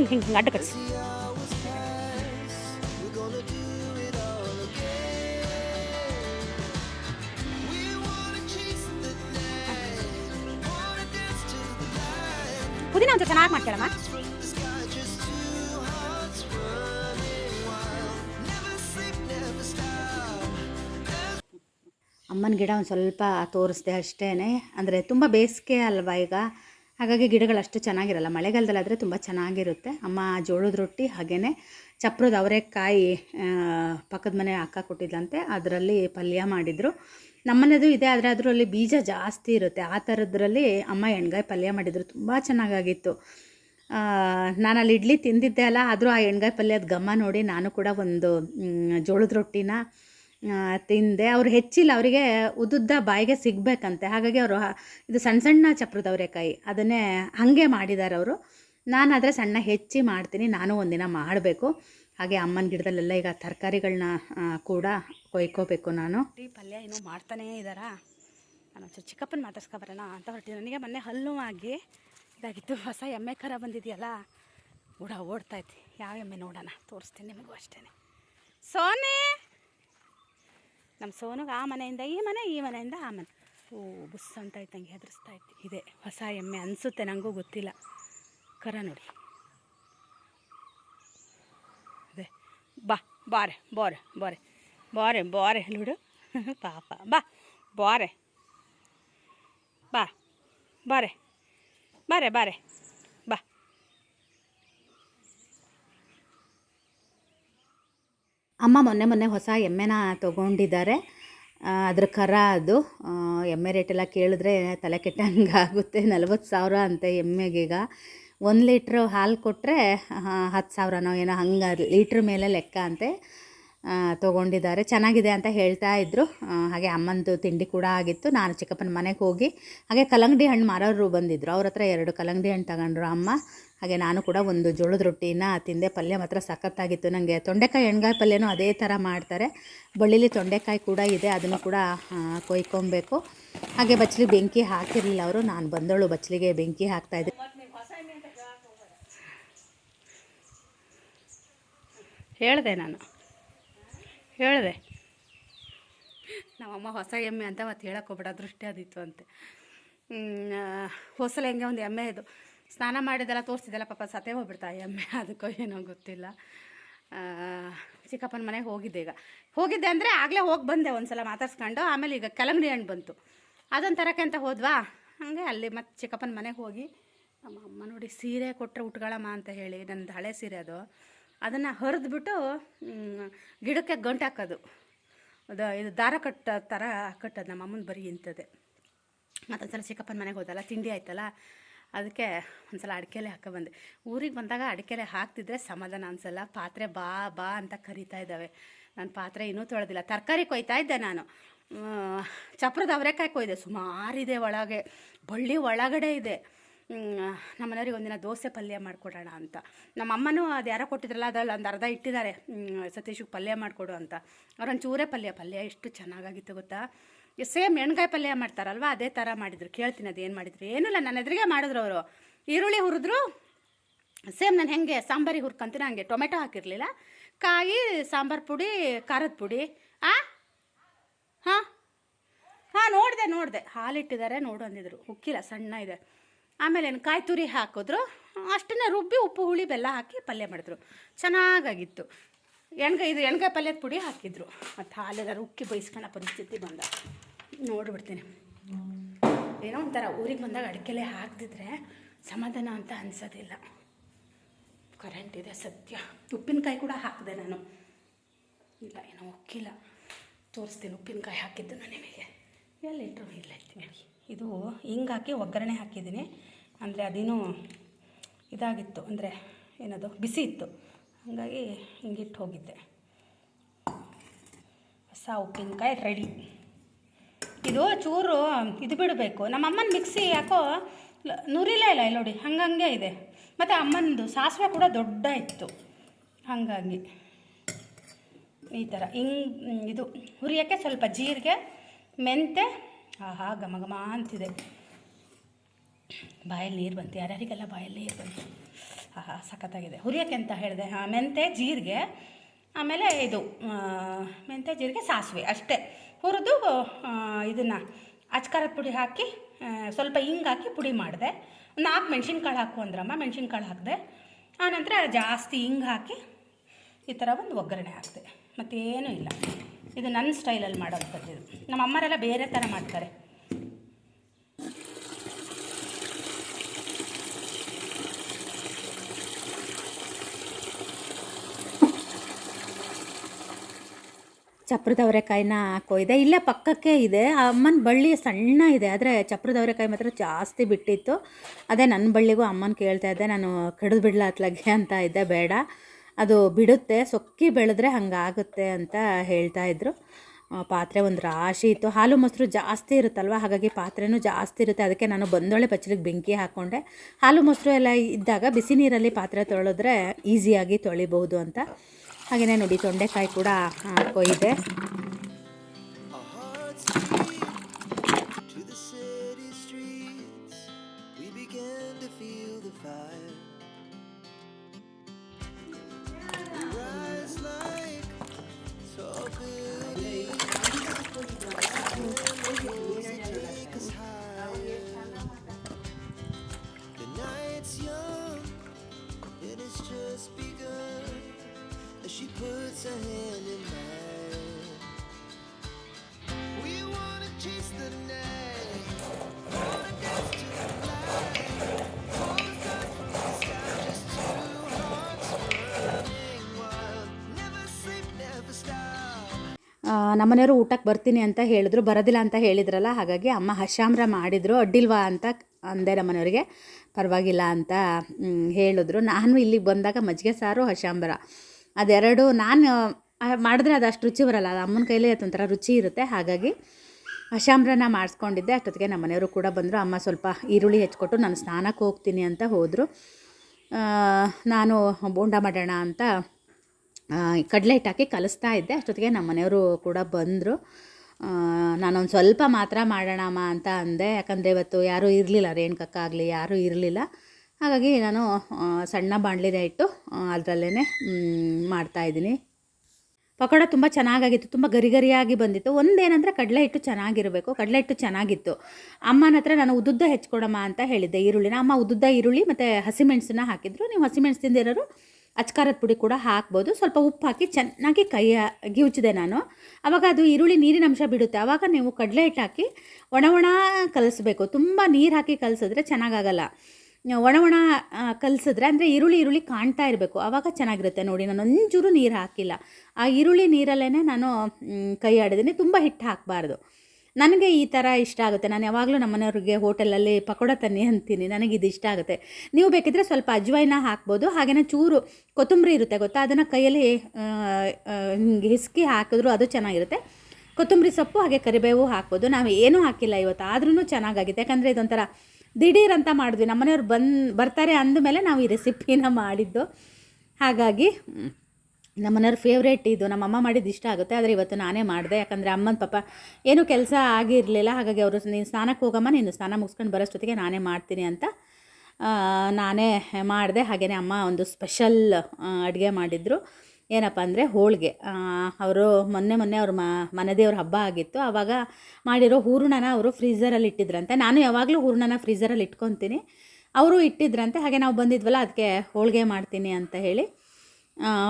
ಹಿಂಗೆ ಹಿಂಗೆ ಹಿಂಗೆ ಅಡ್ಡ ಕಟ್ಸಿ. ಪುದೀನ ಒಂದು ಚೆನ್ನಾಗಿ ಮಾಡ್ತಾಳಮ್ಮ ಅಮ್ಮನ ಗಿಡ ಒಂದು ಸ್ವಲ್ಪ ತೋರಿಸ್ದೆ ಅಷ್ಟೇ ಅಂದರೆ ತುಂಬ ಬೇಸಿಗೆ ಅಲ್ವಾ ಈಗ? ಹಾಗಾಗಿ ಗಿಡಗಳು ಅಷ್ಟು ಚೆನ್ನಾಗಿರಲ್ಲ. ಮಳೆಗಾಲದಲ್ಲಾದರೆ ತುಂಬ ಚೆನ್ನಾಗಿರುತ್ತೆ. ಅಮ್ಮ ಜೋಳದ ರೊಟ್ಟಿ ಹಾಗೆಯೇ ಚಪ್ರದ ಅವರೆಕಾಯಿ ಪಕ್ಕದ ಮನೆ ಅಕ್ಕ ಕೊಟ್ಟಿದ್ದಂತೆ ಅದರಲ್ಲಿ ಪಲ್ಯ ಮಾಡಿದರು. ನಮ್ಮನೆದು ಇದೆ, ಆದರೆ ಅದರಲ್ಲಿ ಬೀಜ ಜಾಸ್ತಿ ಇರುತ್ತೆ. ಆ ಥರದ್ರಲ್ಲಿ ಅಮ್ಮ ಎಣ್ಗಾಯಿ ಪಲ್ಯ ಮಾಡಿದರು. ತುಂಬ ಚೆನ್ನಾಗಾಗಿತ್ತು. ನಾನು ಅಲ್ಲಿ ಇಡ್ಲಿ ತಿಂದಿದ್ದೆ ಅಲ್ಲ, ಆದರೂ ಆ ಎಣ್ಗಾಯಿ ಪಲ್ಯದ ಘಮ ನೋಡಿ ನಾನು ಕೂಡ ಒಂದು ಜೋಳದ ರೊಟ್ಟಿನ ತಿಂದೆ. ಅವ್ರು ಹೆಚ್ಚಿಲ್ಲ, ಅವರಿಗೆ ಉದ್ದುದ್ದ ಬಾಯಿಗೆ ಸಿಗಬೇಕಂತೆ. ಹಾಗಾಗಿ ಅವರು ಇದು ಸಣ್ಣ ಸಣ್ಣ ಚಪ್ರದ ಅವರೆಕಾಯಿ ಅದನ್ನೇ ಹಾಗೆ ಮಾಡಿದ್ದಾರೆ ಅವರು. ನಾನು ಆದರೆ ಸಣ್ಣ ಹೆಚ್ಚಿ ಮಾಡ್ತೀನಿ, ನಾನು ಒಂದಿನ ಮಾಡಬೇಕು. ಹಾಗೆ ಅಮ್ಮನ ಗಿಡದಲ್ಲೆಲ್ಲ ಈಗ ತರಕಾರಿಗಳನ್ನ ಕೂಡ ಕೊಯ್ಕೋಬೇಕು ನಾನು. ಪಲ್ಯ ಏನೋ ಮಾಡ್ತಾನೇ ಇದ್ದಾರಾ ನಾನು ಚಿಕ್ಕಪ್ಪನ ಮಾತಾಡ್ಸ್ಕೊಬರೋಣ ಅಂತ ಹೊರಟಿ ನನಗೆ ಮೊನ್ನೆ ಹಲ್ಲು ಆಗಿ ಇದಾಗಿತ್ತು. ಹೊಸ ಎಮ್ಮೆ ಕರ ಬಂದಿದೆಯಲ್ಲ ಓಡ ಓಡ್ತೈತಿ ಯಾವ ಎಮ್ಮೆ ನೋಡೋಣ, ತೋರಿಸ್ತೀನಿ ನಿಮಗೂ ಅಷ್ಟೇ ಸೋನೆ! ನಮ್ಮ ಸೋನಿಗೆ ಆ ಮನೆಯಿಂದ, ಈ ಮನೆ, ಈ ಮನೆಯಿಂದ ಆ ಮನೆ. ಓ ಬುಸ್ ಅಂತ ಇದ್ದಂಗೆ ಹೆದರಿಸ್ತಾ ಇತ್ತು ಇದೆ, ಹೊಸ ಎಮ್ಮೆ ಅನಿಸುತ್ತೆ ನನಗೂ ಗೊತ್ತಿಲ್ಲ. ಕರ ನೋಡಿ. ಅದೇ. ಬಾ, ಬಾರೆ, ಬೋರೆ ಬೋರೆ. ಬಾರೆ ಬಾರೆ, ನೋಡು. ಪಾಪ. ಬಾ, ಬಾರೆ. ಬಾ, ಬಾರೆ. ಬಾರೆ ಬಾರೆ ಬಾ ಅಮ್ಮ ಮೊನ್ನೆ ಮೊನ್ನೆ ಹೊಸ ಎಮ್ಮೆನ ತೊಗೊಂಡಿದ್ದಾರೆ. ಅದ್ರ ಕರ ಅದು. ಎಮ್ಮೆ ರೇಟೆಲ್ಲ ಕೇಳಿದ್ರೆ ತಲೆ ಕೆಟ್ಟಂಗೆ ಆಗುತ್ತೆ ನಲ್ವತ್ತು ಸಾವಿರ ಅಂತೆ ಎಮ್ಮೆಗೀಗ ಒಂದು ಲೀಟ್ರ್ ಹಾಲು ಕೊಟ್ಟರೆ ಹತ್ತು ಸಾವಿರನೋ ಏನೋ ಹಂಗೆ ಲೀಟ್ರ್ ಮೇಲೆ ಲೆಕ್ಕ ಅಂತೆ. ತೊಗೊಂಡಿದ್ದಾರೆ. ಚೆನ್ನಾಗಿದೆ ಅಂತ ಹೇಳ್ತಾ ಇದ್ದರು ಹಾಗೆ ಅಮ್ಮಂದು ತಿಂಡಿ ಕೂಡ ಆಗಿತ್ತು. ನಾನು ಚಿಕ್ಕಪ್ಪನ ಮನೆಗೆ ಹೋಗಿ, ಹಾಗೆ ಕಲ್ಲಂಗಡಿ ಹಣ್ಣು ಮಾರೋರು ಬಂದಿದ್ದರು ಅವ್ರ ಹತ್ರ ಎರಡು ಕಲಂಗಡಿ ಹಣ್ಣು ತಗೊಂಡ್ರು ಅಮ್ಮ. ಹಾಗೆ ನಾನು ಕೂಡ ಒಂದು ಜೋಳದ ರೊಟ್ಟಿನ ತಿಂದೆ. ಪಲ್ಯ ಮಾತ್ರ ಸಖತ್ತಾಗಿತ್ತು. ನನಗೆ ತೊಂಡೆಕಾಯಿ, ಎಣ್ಗಾಯಿ ಪಲ್ಯನೂ ಅದೇ ಥರ ಮಾಡ್ತಾರೆ. ಬಳ್ಳಿಲಿ ತೊಂಡೆಕಾಯಿ ಕೂಡ ಇದೆ. ಅದನ್ನು ಕೂಡ ಕೊಯ್ಕೊಬೇಕು. ಹಾಗೆ ಬಚ್ಚಲಿ ಬೆಂಕಿ ಹಾಕಿರಲಿಲ್ಲ ಅವರು. ನಾನು ಬಂದವಳು ಬಚ್ಚಲಿಗೆ ಬೆಂಕಿ ಹಾಕ್ತಾಯಿದ್ದೆ ಹೇಳಿದೆ ನಾನು. ಹೇಳಿದೆ. ನಮ್ಮಮ್ಮ ಹೊಸ ಎಮ್ಮೆ ಅಂತ ಮತ್ತೆ ಹೇಳಕ್ಕೆ ಹೋಗ್ಬೇಡ ದೃಷ್ಟಿ ಅದಿತ್ತು ಅಂತೆ. ಹೊಸಲು ಹೆಂಗೆ ಒಂದು ಎಮ್ಮೆ ಇದು. ಸ್ನಾನ ಮಾಡಿದೆಲ್ಲ ತೋರಿಸಿದೆಲ್ಲ ಪಾಪ ಸತೇ ಹೋಗ್ಬಿಡ್ತಾ ಎಮ್ಮೆ. ಅದಕ್ಕೋ ಏನೋ ಗೊತ್ತಿಲ್ಲ. ಚಿಕ್ಕಪ್ಪನ ಮನೆಗೆ ಹೋಗಿದ್ದೆ ಈಗ. ಹೋಗಿದ್ದೆ ಅಂದರೆ ಆಗಲೇ ಹೋಗಿ ಬಂದೆ ಒಂದು ಸಲ ಮಾತಾಡ್ಸ್ಕೊಂಡು. ಆಮೇಲೆ ಈಗ ಕಲಂಗಡಿ ಹಣ್ಣು ಬಂತು. ಅದೊಂದು ತರಕ್ಕೆ ಅಂತ ಹೋದ್ವಾ? ಹಾಗೆ ಅಲ್ಲಿ ಮತ್ತೆ ಚಿಕ್ಕಪ್ಪನ ಮನೆಗೆ ಹೋಗಿ, ನಮ್ಮ ಅಮ್ಮ ನೋಡಿ ಸೀರೆ ಕೊಟ್ಟರೆ ಉಟ್ಕೊಳ್ಳಮ್ಮ ಅಂತ ಹೇಳಿ. ನಂದು ಹಳೆ ಸೀರೆ ಅದು. ಅದನ್ನು ಹರಿದ್ಬಿಟ್ಟು ಗಿಡಕ್ಕೆ ಗಂಟು ಹಾಕೋದು ಅದು, ಇದು ದಾರ ಕಟ್ಟ ಥರ ಕಟ್ಟೋದು ನಮ್ಮ ಅಮ್ಮನ ಬರೀ ಇಂಥದ್ದೇ. ಮತ್ತೊಂದ್ಸಲ ಚಿಕ್ಕಪ್ಪನ ಮನೆಗೆ ಹೋದಲ್ಲ, ತಿಂಡಿ ಆಯ್ತಲ್ಲ, ಅದಕ್ಕೆ ಒಂದ್ಸಲ ಅಡಿಕೆಲೆ ಹಾಕೊಬಂದೆ ಊರಿಗೆ ಬಂದಾಗ ಅಡಿಕೆಲೆ ಹಾಕ್ತಿದ್ರೆ ಸಮಾಧಾನ ಅನ್ಸಲ್ಲ, ಪಾತ್ರೆ ಬಾ ಬಾ ಅಂತ ಕರಿತಾ ಇದ್ದಾವೆ. ನಾನು ಪಾತ್ರೆ ಇನ್ನೂ ತೊಳೆದಿಲ್ಲ. ತರಕಾರಿ ಕೊಯ್ತಾ ಇದ್ದೆ ನಾನು. ಚಪ್ರದ ಅವರೆಕಾಯಿ ಕೊಯ್ದೆ. ಸುಮಾರಿದೆ ಒಳಗೆ. ಬಳ್ಳಿ ಒಳಗಡೆ ಇದೆ. ನಮ್ಮ ಮನೆಯವ್ರಿಗೆ ಒಂದಿನ ದೋಸೆ ಪಲ್ಯ ಮಾಡಿಕೊಡೋಣ ಅಂತ. ನಮ್ಮ ಅಮ್ಮನೂ ಅದು ಯಾರೋ ಕೊಟ್ಟಿದ್ರಲ್ಲ, ಅದರಲ್ಲಿ ಒಂದು ಅರ್ಧ ಇಟ್ಟಿದ್ದಾರೆ. ಸತೀಶಿಗೆ ಪಲ್ಯ ಮಾಡಿಕೊಡು ಅಂತ. ಅವ್ರೊಂದು ಚೂರೇ ಪಲ್ಯ ಪಲ್ಯ ಎಷ್ಟು ಚೆನ್ನಾಗಾಗಿತ್ತು ಗೊತ್ತಾ? ಸೇಮ್ ಎಣ್ಗಾಯಿ ಪಲ್ಯ ಮಾಡ್ತಾರಲ್ವ, ಅದೇ ಥರ ಮಾಡಿದ್ರು. ಕೇಳ್ತೀನಿ ಅದು ಏನು ಮಾಡಿದ್ರು. ಏನಿಲ್ಲ ನನ್ನ ಎದುರಿಗೆ ಮಾಡಿದ್ರು ಅವರು. ಈರುಳ್ಳಿ ಹುರಿದ್ರು. ಸೇಮ್ ನಾನು ಹೆಂಗೆ ಸಾಂಬಾರಿಗೆ ಹುರ್ಕೊಂತೀನಿ ಹಂಗೆ. ಟೊಮೆಟೊ ಹಾಕಿರಲಿಲ್ಲ. ಕಾಯಿ, ಸಾಂಬಾರು ಪುಡಿ, ಖಾರದ ಪುಡಿ. ಆ? ಹಾಂ? ಹಾಂ, ನೋಡಿದೆ ನೋಡಿದೆ. ಹಾಲಿಟ್ಟಿದ್ದಾರೆ, ನೋಡು ಅಂದಿದ್ರು. ಉಕ್ಕಿಲ್ಲ, ಸಣ್ಣ ಇದೆ. ಆಮೇಲೆ ಏನು ಕಾಯಿ ತುರಿ ಹಾಕಿದ್ರು, ಅಷ್ಟನ್ನೇ ರುಬ್ಬಿ ಉಪ್ಪು, ಹುಳಿ, ಬೆಲ್ಲ ಹಾಕಿ ಪಲ್ಯ ಮಾಡಿದ್ರು. ಚೆನ್ನಾಗಾಗಿತ್ತು. ಎಣ್ಗಾಯಿ ಇದು ಎಣ್ಗಾಯಿ ಪಲ್ಯದ ಪುಡಿ ಹಾಕಿದ್ರು. ಮತ್ತು ಹಾಲೆಲ್ಲ ಉಕ್ಕಿ ಬೈಸ್ಕೊಳ್ಳೋ ಪರಿಸ್ಥಿತಿ ಬಂದ. ನೋಡಿಬಿಡ್ತೀನಿ. ಏನೋ ಒಂಥರ ಊರಿಗೆ ಬಂದಾಗ ಅಡಿಕೆಲೆ ಹಾಕ್ದಿದ್ರೆ ಸಮಾಧಾನ ಅಂತ ಅನ್ಸೋದಿಲ್ಲ. ಕರೆಂಟ್ ಇದೆ ಸತ್ಯ ಉಪ್ಪಿನಕಾಯಿ ಕೂಡ ಹಾಕಿದೆ ನಾನು. ಇಲ್ಲ, ಏನೋ ಉಕ್ಕಿಲ್ಲ. ತೋರಿಸ್ತೀನಿ ಉಪ್ಪಿನಕಾಯಿ ಹಾಕಿದ್ದು ನಾನು ನಿಮಗೆ. ಎಲ್ಲಿಟ್ಟರು ಇಲ್ಲ ಇದು ಹಿಂಗೆ ಹಾಕಿ ಒಗ್ಗರಣೆ ಹಾಕಿದ್ದೀನಿ. ಅಂದರೆ ಅದೇನು ಇದಾಗಿತ್ತು. ಅಂದರೆ ಏನದು? ಬಿಸಿ ಇತ್ತು. ಹಾಗಾಗಿ ಹಿಂಗಿಟ್ಟು ಹೋಗಿದ್ದೆ. ಹೊಸ ಉಪ್ಪಿನಕಾಯಿ ರೆಡಿ ಇದು ಚೂರು ಇದು ಬಿಡಬೇಕು. ನಮ್ಮ ಅಮ್ಮನ ಮಿಕ್ಸಿ ಯಾಕೋ ನುರಿಲೇ ಇಲ್ಲ ಇಲ್ಲಿ ನೋಡಿ. ಹಂಗಂಗೆ ಇದೆ. ಮತ್ತು ಅಮ್ಮನದು ಸಾಸಿವೆ ಕೂಡ ದೊಡ್ಡ ಇತ್ತು ಹಾಗಾಗಿ ಈ ಥರ ಹಿಂಗೆ ಇದು ಹುರಿಯೋಕ್ಕೆ ಸ್ವಲ್ಪ ಜೀರಿಗೆ ಮೆಂತೆ ಆಹಾ ಘಮ ಘಮ ಅಂತಿದೆ. ಬಾಯಲ್ಲಿ ನೀರು ಬಂತು. ಯಾರ್ಯಾರಿಗೆಲ್ಲ ಬಾಯಲ್ಲಿ ನೀರು ಬಂತು? ಆಹಾ ಸಖತ್ತಾಗಿದೆ. ಹುರಿಯೋಕ್ಕೆ ಅಂತ ಹೇಳಿದೆ? ಹಾಂ, ಮೆಂತೆ, ಜೀರಿಗೆ, ಆಮೇಲೆ ಇದು ಮೆಂತೆ, ಜೀರಿಗೆ, ಸಾಸಿವೆ ಅಷ್ಟೇ. ಹುರಿದು ಇದನ್ನು ಅಚ್ಕಾರದ ಪುಡಿ ಹಾಕಿ ಸ್ವಲ್ಪ ಹಿಂಗೆ ಹಾಕಿ ಪುಡಿ ಮಾಡಿದೆ. ನಾಲ್ಕು ಮೆಣಸಿನ್ಕಾಳು ಹಾಕು ಅಂದ್ರಮ್ಮ, ಮೆಣಸಿನ್ಕಾಳು ಹಾಕಿದೆ. ಆನಂತರ ಜಾಸ್ತಿ ಹಿಂಗೆ ಹಾಕಿ ಈ ಥರ ಒಂದು ಒಗ್ಗರಣೆ ಹಾಕಿದೆ. ಮತ್ತೇನೂ ಇಲ್ಲ. ಇದು ನನ್ನ ಸ್ಟೈಲಲ್ಲಿ ಮಾಡೋವಂಥದ್ದು ಇದು. ನಮ್ಮ ಅಮ್ಮರೆಲ್ಲ ಬೇರೆ ಥರ ಮಾಡ್ತಾರೆ. ಚಪ್ರದ ಅವರೆಕಾಯಿನ ಕೊಯ್ದೆ ಇಲ್ಲೇ ಪಕ್ಕಕ್ಕೆ ಇದೆ. ಆ ಅಮ್ಮನ ಬಳ್ಳಿ ಸಣ್ಣ ಇದೆ. ಆದರೆ ಚಪ್ರದ ಅವರೆಕಾಯಿ ಮಾತ್ರ ಜಾಸ್ತಿ ಬಿಟ್ಟಿತ್ತು. ಅದೇ ನನ್ನ ಬಳ್ಳಿಗೂ ಅಮ್ಮನ ಕೇಳ್ತಾ ಇದ್ದೆ. ನಾನು ಕಡಿದು ಬಿಡ್ಲಾ ಅತ್ಲಾಗೆ ಅಂತ ಇದ್ದೆ. ಬೇಡ. ಅದು ಬಿಡುತ್ತೆ, ಸೊಕ್ಕಿ ಬೆಳೆದ್ರೆ ಹಂಗಾಗುತ್ತೆ ಅಂತ ಹೇಳ್ತಾ ಇದ್ರು. ಪಾತ್ರೆ ಒಂದು ರಾಶಿ ಇತ್ತು. ಹಾಲು ಮೊಸರು ಜಾಸ್ತಿ ಇರುತ್ತಲ್ವ? ಹಾಗಾಗಿ ಪಾತ್ರೆನೂ ಜಾಸ್ತಿ ಇರುತ್ತೆ. ಅದಕ್ಕೆ ನಾನು ಬಂದೊಳ್ಳೆ ಪಚ್ಚಲಿಗೆ ಬೆಂಕಿ ಹಾಕ್ಕೊಂಡೆ ಹಾಲು ಮೊಸರು ಎಲ್ಲ ಇದ್ದಾಗ ಬಿಸಿ ನೀರಲ್ಲಿ ಪಾತ್ರೆ ತೊಳೆದ್ರೆ ಈಸಿಯಾಗಿ ತೊಳಿಬಹುದು ಅಂತ. ಹಾಗೆಯೇ ನೋಡಿ ತೊಂಡೆಕಾಯಿ ಕೂಡ ಕೊಯ್ದೆ puts her hand in mine. We wanna chase the night. Wanna dance to the light. All the stars from the sky, just two hearts running wild. Never sleep, never stop. ನಮ್ಮನೆಯವರು ಊಟಕ್ಕೆ ಬರ್ತೀನಿ ಅಂತ ಹೇಳಿದ್ರು ಬರೋದಿಲ್ಲ ಅಂತ ಹೇಳಿದ್ರಲ್ಲ ಹಾಗಾಗಿ ಅಮ್ಮ ಹಶಾಮ್ರ ಮಾಡಿದರು ಅಡ್ಡಿಲ್ವಾ ಅಂತ ಅಂದೆ ನಮ್ಮನೆಯವರಿಗೆ ಪರವಾಗಿಲ್ಲ ಅಂತ ಹೇಳಿದ್ರು ನಾನು ಇಲ್ಲಿಗೆ ಬಂದಾಗ ಮಜ್ಜಿಗೆ ಸಾರು ಹಶಾಂಬರ ಅದೆರಡು ನಾನು ಮಾಡಿದ್ರೆ ಅದು ಅಷ್ಟು ರುಚಿ ಬರಲ್ಲ. ಅದು ಅಮ್ಮನ ಕೈಲೇ ಅದೊಂಥರ ರುಚಿ ಇರುತ್ತೆ. ಹಾಗಾಗಿ ಅಶಾಂಬ್ರನ ಮಾಡಿಸ್ಕೊಂಡಿದ್ದೆ. ಅಷ್ಟೊತ್ತಿಗೆ ನಮ್ಮ ಮನೆಯವರು ಕೂಡ ಬಂದರು. ಅಮ್ಮ ಸ್ವಲ್ಪ ಈರುಳ್ಳಿ ಹೆಚ್ಕೊಟ್ಟು ನಾನು ಸ್ನಾನಕ್ಕೆ ಹೋಗ್ತೀನಿ ಅಂತ ಹೋದರು. ನಾನು ಬೋಂಡ ಮಾಡೋಣ ಅಂತ ಕಡಲೆ ಹಿಟ್ಟು ಹಾಕಿ ಕಲಿಸ್ತಾ ಇದ್ದೆ. ಅಷ್ಟೊತ್ತಿಗೆ ನಮ್ಮ ಮನೆಯವರು ಕೂಡ ಬಂದರು. ನಾನೊಂದು ಸ್ವಲ್ಪ ಮಾತ್ರ ಮಾಡೋಣಮ್ಮ ಅಂತ ಅಂದೆ. ಯಾಕಂದರೆ ಇವತ್ತು ಯಾರೂ ಇರಲಿಲ್ಲ. ರೇಣುಕಕ್ಕ ಆಗಲಿ ಯಾರೂ ಇರಲಿಲ್ಲ. ಹಾಗಾಗಿ ನಾನು ಸಣ್ಣ ಬಾಣಲಿನ ಇಟ್ಟು ಅದರಲ್ಲೇ ಮಾಡ್ತಾಯಿದ್ದೀನಿ ಪಕೋಡ ತುಂಬ ಚೆನ್ನಾಗಾಗಿತ್ತು, ತುಂಬ ಗರಿ ಗರಿಯಾಗಿ ಬಂದಿತ್ತು. ಒಂದೇನಂದರೆ ಕಡಲೆ ಹಿಟ್ಟು ಚೆನ್ನಾಗಿರಬೇಕು, ಕಡಲೆ ಹಿಟ್ಟು ಚೆನ್ನಾಗಿತ್ತು. ಅಮ್ಮನ ಹತ್ರ ನಾನು ಉದ್ದುದ್ದ ಹೆಚ್ಕೊಡಮ್ಮ ಅಂತ ಹೇಳಿದ್ದೆ, ಈರುಳ್ಳಿನ. ಅಮ್ಮ ಉದ್ದುದ್ದ ಈರುಳ್ಳಿ ಮತ್ತು ಹಸಿಮೆಣಸನ್ನ ಹಾಕಿದ್ರು. ನೀವು ಹಸಿಮೆಣಸು ತಿಂದಿರೋರು ಅಚ್ಕಾರದ ಪುಡಿ ಕೂಡ ಹಾಕ್ಬೋದು. ಸ್ವಲ್ಪ ಉಪ್ಪು ಹಾಕಿ ಚೆನ್ನಾಗಿ ಕೈ ಗಿವುಚಿದೆ ನಾನು. ಆವಾಗ ಅದು ಈರುಳ್ಳಿ ನೀರಿನ ಅಂಶ ಬಿಡುತ್ತೆ. ಆವಾಗ ನೀವು ಕಡಲೆ ಹಿಟ್ಟು ಹಾಕಿ ಒಣ ಒಣ ಕಲಿಸ್ಬೇಕು. ತುಂಬ ನೀರು ಹಾಕಿ ಕಲಿಸಿದ್ರೆ ಚೆನ್ನಾಗಾಗಲ್ಲ. ಒಣ ಒಣ ಕಲಿಸಿದ್ರೆ ಅಂದರೆ ಈರುಳ್ಳಿ ಈರುಳ್ಳಿ ಕಾಣ್ತಾ ಇರಬೇಕು. ಆವಾಗ ಚೆನ್ನಾಗಿರುತ್ತೆ ನೋಡಿ. ನಾನು ಒಂಚೂರು ನೀರು ಹಾಕಿಲ್ಲ. ಆ ಈರುಳ್ಳಿ ನೀರಲ್ಲೇ ನಾನು ಕೈ ಆಡಿದ್ದೀನಿ ತುಂಬ ಹಿಟ್ಟು ಹಾಕಬಾರ್ದು. ನನಗೆ ಈ ಥರ ಇಷ್ಟ ಆಗುತ್ತೆ. ನಾನು ಯಾವಾಗಲೂ ನಮ್ಮನೆಯವ್ರಿಗೆ ಹೋಟೆಲಲ್ಲಿ ಪಕೋಡ ತನ್ನಿ ಅಂತೀನಿ. ನನಗೆ ಇದು ಇಷ್ಟ ಆಗುತ್ತೆ. ನೀವು ಬೇಕಿದ್ರೆ ಸ್ವಲ್ಪ ಅಜ್ವೈನ ಹಾಕ್ಬೋದು. ಹಾಗೆಯೇ ಚೂರು ಕೊತ್ತಂಬರಿ ಇರುತ್ತೆ ಗೊತ್ತಾ? ಅದನ್ನು ಕೈಯಲ್ಲಿ ಹಿಂಗೆ ಹಿಸ್ಕಿ ಹಾಕಿದ್ರು ಅದು ಚೆನ್ನಾಗಿರುತ್ತೆ. ಕೊತ್ತಂಬರಿ ಸೊಪ್ಪು ಹಾಗೆ ಕರಿಬೇವು ಹಾಕ್ಬೋದು. ನಾವು ಏನೂ ಹಾಕಿಲ್ಲ ಇವತ್ತು. ಆದ್ರೂ ಚೆನ್ನಾಗಾಗಿದೆ ಯಾಕಂದರೆ ಇದೊಂಥರ ದಿಢೀರ್ ಅಂತ ಮಾಡಿದ್ವಿ. ನಮ್ಮನೆಯವ್ರು ಬಂದು, ಬರ್ತಾರೆ ಅಂದಮೇಲೆ ನಾವು ಈ ರೆಸಿಪಿನ ಮಾಡಿದ್ದು. ಹಾಗಾಗಿ ನಮ್ಮನೆಯವ್ರ ಫೇವ್ರೇಟ್ ಇದು. ನಮ್ಮಮ್ಮ ಮಾಡಿದ್ದು ಇಷ್ಟ ಆಗುತ್ತೆ. ಆದರೆ ಇವತ್ತು ನಾನೇ ಮಾಡಿದೆ. ಯಾಕಂದರೆ ಅಮ್ಮನ ಪಾಪ ಏನೂ ಕೆಲಸ ಆಗಿರಲಿಲ್ಲ. ಹಾಗಾಗಿ ಅವರು ನೀನು ಸ್ನಾನಕ್ಕೆ ಹೋಗಮ್ಮ, ನೀನು ಸ್ನಾನ ಮುಗಿಸ್ಕೊಂಡು ಬರೋಷ್ಟೊತ್ತಿಗೆ ನಾನೇ ಮಾಡ್ತೀನಿ ಅಂತ ನಾನೇ ಮಾಡಿದೆ. ಹಾಗೆಯೇ ಅಮ್ಮ ಒಂದು ಸ್ಪೆಷಲ್ ಅಡುಗೆ ಮಾಡಿದರು. ಏನಪ್ಪ ಅಂದರೆ ಹೋಳಿಗೆ. ಅವರು ಮೊನ್ನೆ ಮೊನ್ನೆ ಅವ್ರ ಮ, ಮನೆದೇವ್ರ ಹಬ್ಬ ಆಗಿತ್ತು. ಆವಾಗ ಮಾಡಿರೋ ಹೂರಣನ ಅವರು ಫ್ರೀಝರಲ್ಲಿ ಇಟ್ಟಿದ್ರಂತೆ. ನಾನು ಯಾವಾಗಲೂ ಹೂರಣನ ಫ್ರೀಝರಲ್ಲಿ ಇಟ್ಕೊತೀನಿ. ಅವರು ಇಟ್ಟಿದ್ರಂತೆ. ಹಾಗೆ ನಾವು ಬಂದಿದ್ವಲ್ಲ ಅದಕ್ಕೆ ಹೋಳಿಗೆ ಮಾಡ್ತೀನಿ ಅಂತ ಹೇಳಿ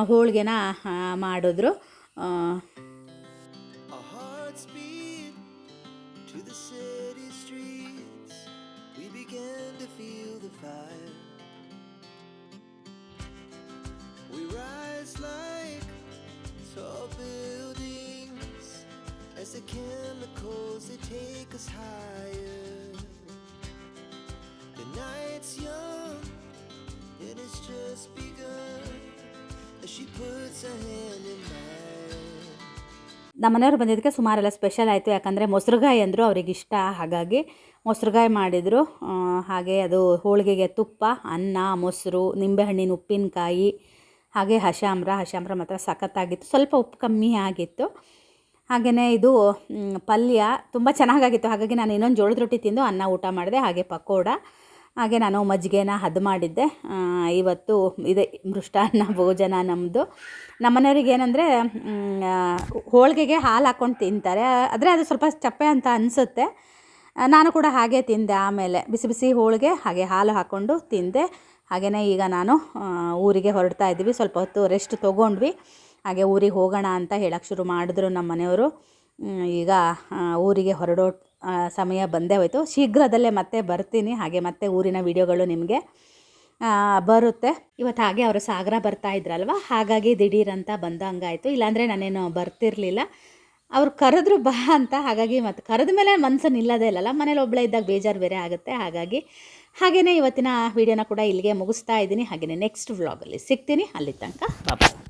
ಹೋಳಿಗೆನ ಮಾಡಿದ್ರು. Us higher. The night's young, and it's just begun. As she puts her hand in mine. ನಮ್ಮ ಮನೆಯವ್ರು ಬಂದಿದ್ದಕ್ಕೆ ಸುಮಾರೆಲ್ಲ ಸ್ಪೆಷಲ್ ಆಯಿತು. ಯಾಕಂದರೆ ಮೊಸರುಗಾಯಿ ಅಂದರು ಅವ್ರಿಗೆ ಇಷ್ಟ. ಹಾಗಾಗಿ ಮೊಸರುಗಾಯಿ ಮಾಡಿದರು. ಹಾಗೆ ಅದು ಹೋಳಿಗೆಗೆ ತುಪ್ಪ, ಅನ್ನ, ಮೊಸರು, ನಿಂಬೆಹಣ್ಣಿನ ಉಪ್ಪಿನಕಾಯಿ, ಹಾಗೆ ಹಶಾಮ್ರ. ಹಶಾಮ್ರ ಮಾತ್ರ ಸಖತ್ತಾಗಿತ್ತು. ಸ್ವಲ್ಪ ಉಪ್ಪು ಕಮ್ಮಿ ಆಗಿತ್ತು. ಹಾಗೆಯೇ ಇದು ಪಲ್ಯ ತುಂಬ ಚೆನ್ನಾಗಾಗಿತ್ತು. ಹಾಗಾಗಿ ನಾನು ಇನ್ನೊಂದು ಜೋಳದ ರೊಟ್ಟಿ ತಿಂದು ಅನ್ನ ಊಟ ಮಾಡಿದೆ, ಹಾಗೆ ಪಕೋಡ. ಹಾಗೆ ನಾನು ಮಜ್ಜಿಗೆನ ಹದ ಮಾಡಿದ್ದೆ. ಇವತ್ತು ಇದೆ ಮೃಷ್ಟಾನ್ನ ಭೋಜನ ನಮ್ಮದು ನಮ್ಮನೆಯವ್ರಿಗೆ ಏನಂದರೆ ಹೋಳಿಗೆಗೆ ಹಾಲು ಹಾಕ್ಕೊಂಡು ತಿಂತಾರೆ. ಆದರೆ ಅದು ಸ್ವಲ್ಪ ಚಪ್ಪೆ ಅಂತ ಅನಿಸುತ್ತೆ. ನಾನು ಕೂಡ ಹಾಗೆ ತಿಂದೆ ಆಮೇಲೆ. ಬಿಸಿ ಬಿಸಿ ಹೋಳಿಗೆ, ಹಾಗೆ ಹಾಲು ಹಾಕ್ಕೊಂಡು ತಿಂದೆ. ಹಾಗೆಯೇ ಈಗ ನಾನು ಊರಿಗೆ ಹೊರಡ್ತಾ ಇದ್ದೀವಿ. ಸ್ವಲ್ಪ ಹೊತ್ತು ರೆಸ್ಟ್ ತೊಗೊಂಡ್ವಿ. ಹಾಗೆ ಊರಿಗೆ ಹೋಗೋಣ ಅಂತ ಹೇಳಕ್ಕೆ ಶುರು ಮಾಡಿದ್ರು ನಮ್ಮ ಮನೆಯವರು. ಈಗ ಊರಿಗೆ ಹೊರಡೋ ಸಮಯ ಬಂದೇ ಹೋಯಿತು. ಶೀಘ್ರದಲ್ಲೇ ಮತ್ತೆ ಬರ್ತೀನಿ. ಹಾಗೆ ಮತ್ತೆ ಊರಿನ ವಿಡಿಯೋಗಳು ನಿಮಗೆ ಬರುತ್ತೆ. ಇವತ್ತು ಹಾಗೆ ಅವರು ಸಾಗರ ಬರ್ತಾ ಇದ್ರಲ್ವ? ಹಾಗಾಗಿ ದಿಢೀರಂತ ಬಂದಂಗಾಯಿತು. ಇಲ್ಲಾಂದರೆ ನಾನೇನು ಬರ್ತಿರಲಿಲ್ಲ. ಅವ್ರು ಕರೆದ್ರು ಬಾ ಅಂತ. ಹಾಗಾಗಿ ಮತ್ತು ಕರೆದ ಮೇಲೆ ಮನಸ್ಸು ನಿಲ್ಲದೇ ಇಲ್ಲಲ್ಲ. ಮನೇಲಿ ಒಬ್ಬಳೇ ಇದ್ದಾಗ ಬೇಜಾರು ಬೇರೆ ಆಗುತ್ತೆ. ಹಾಗಾಗಿ ಹಾಗೆಯೇ ಇವತ್ತಿನ ವೀಡಿಯೋನ ಕೂಡ ಇಲ್ಲಿಗೆ ಮುಗಿಸ್ತಾ ಇದ್ದೀನಿ. ಹಾಗೆಯೇ ನೆಕ್ಸ್ಟ್ ವ್ಲಾಗಲ್ಲಿ ಸಿಗ್ತೀನಿ. ಅಲ್ಲಿ ತನಕ ಬಾಯ್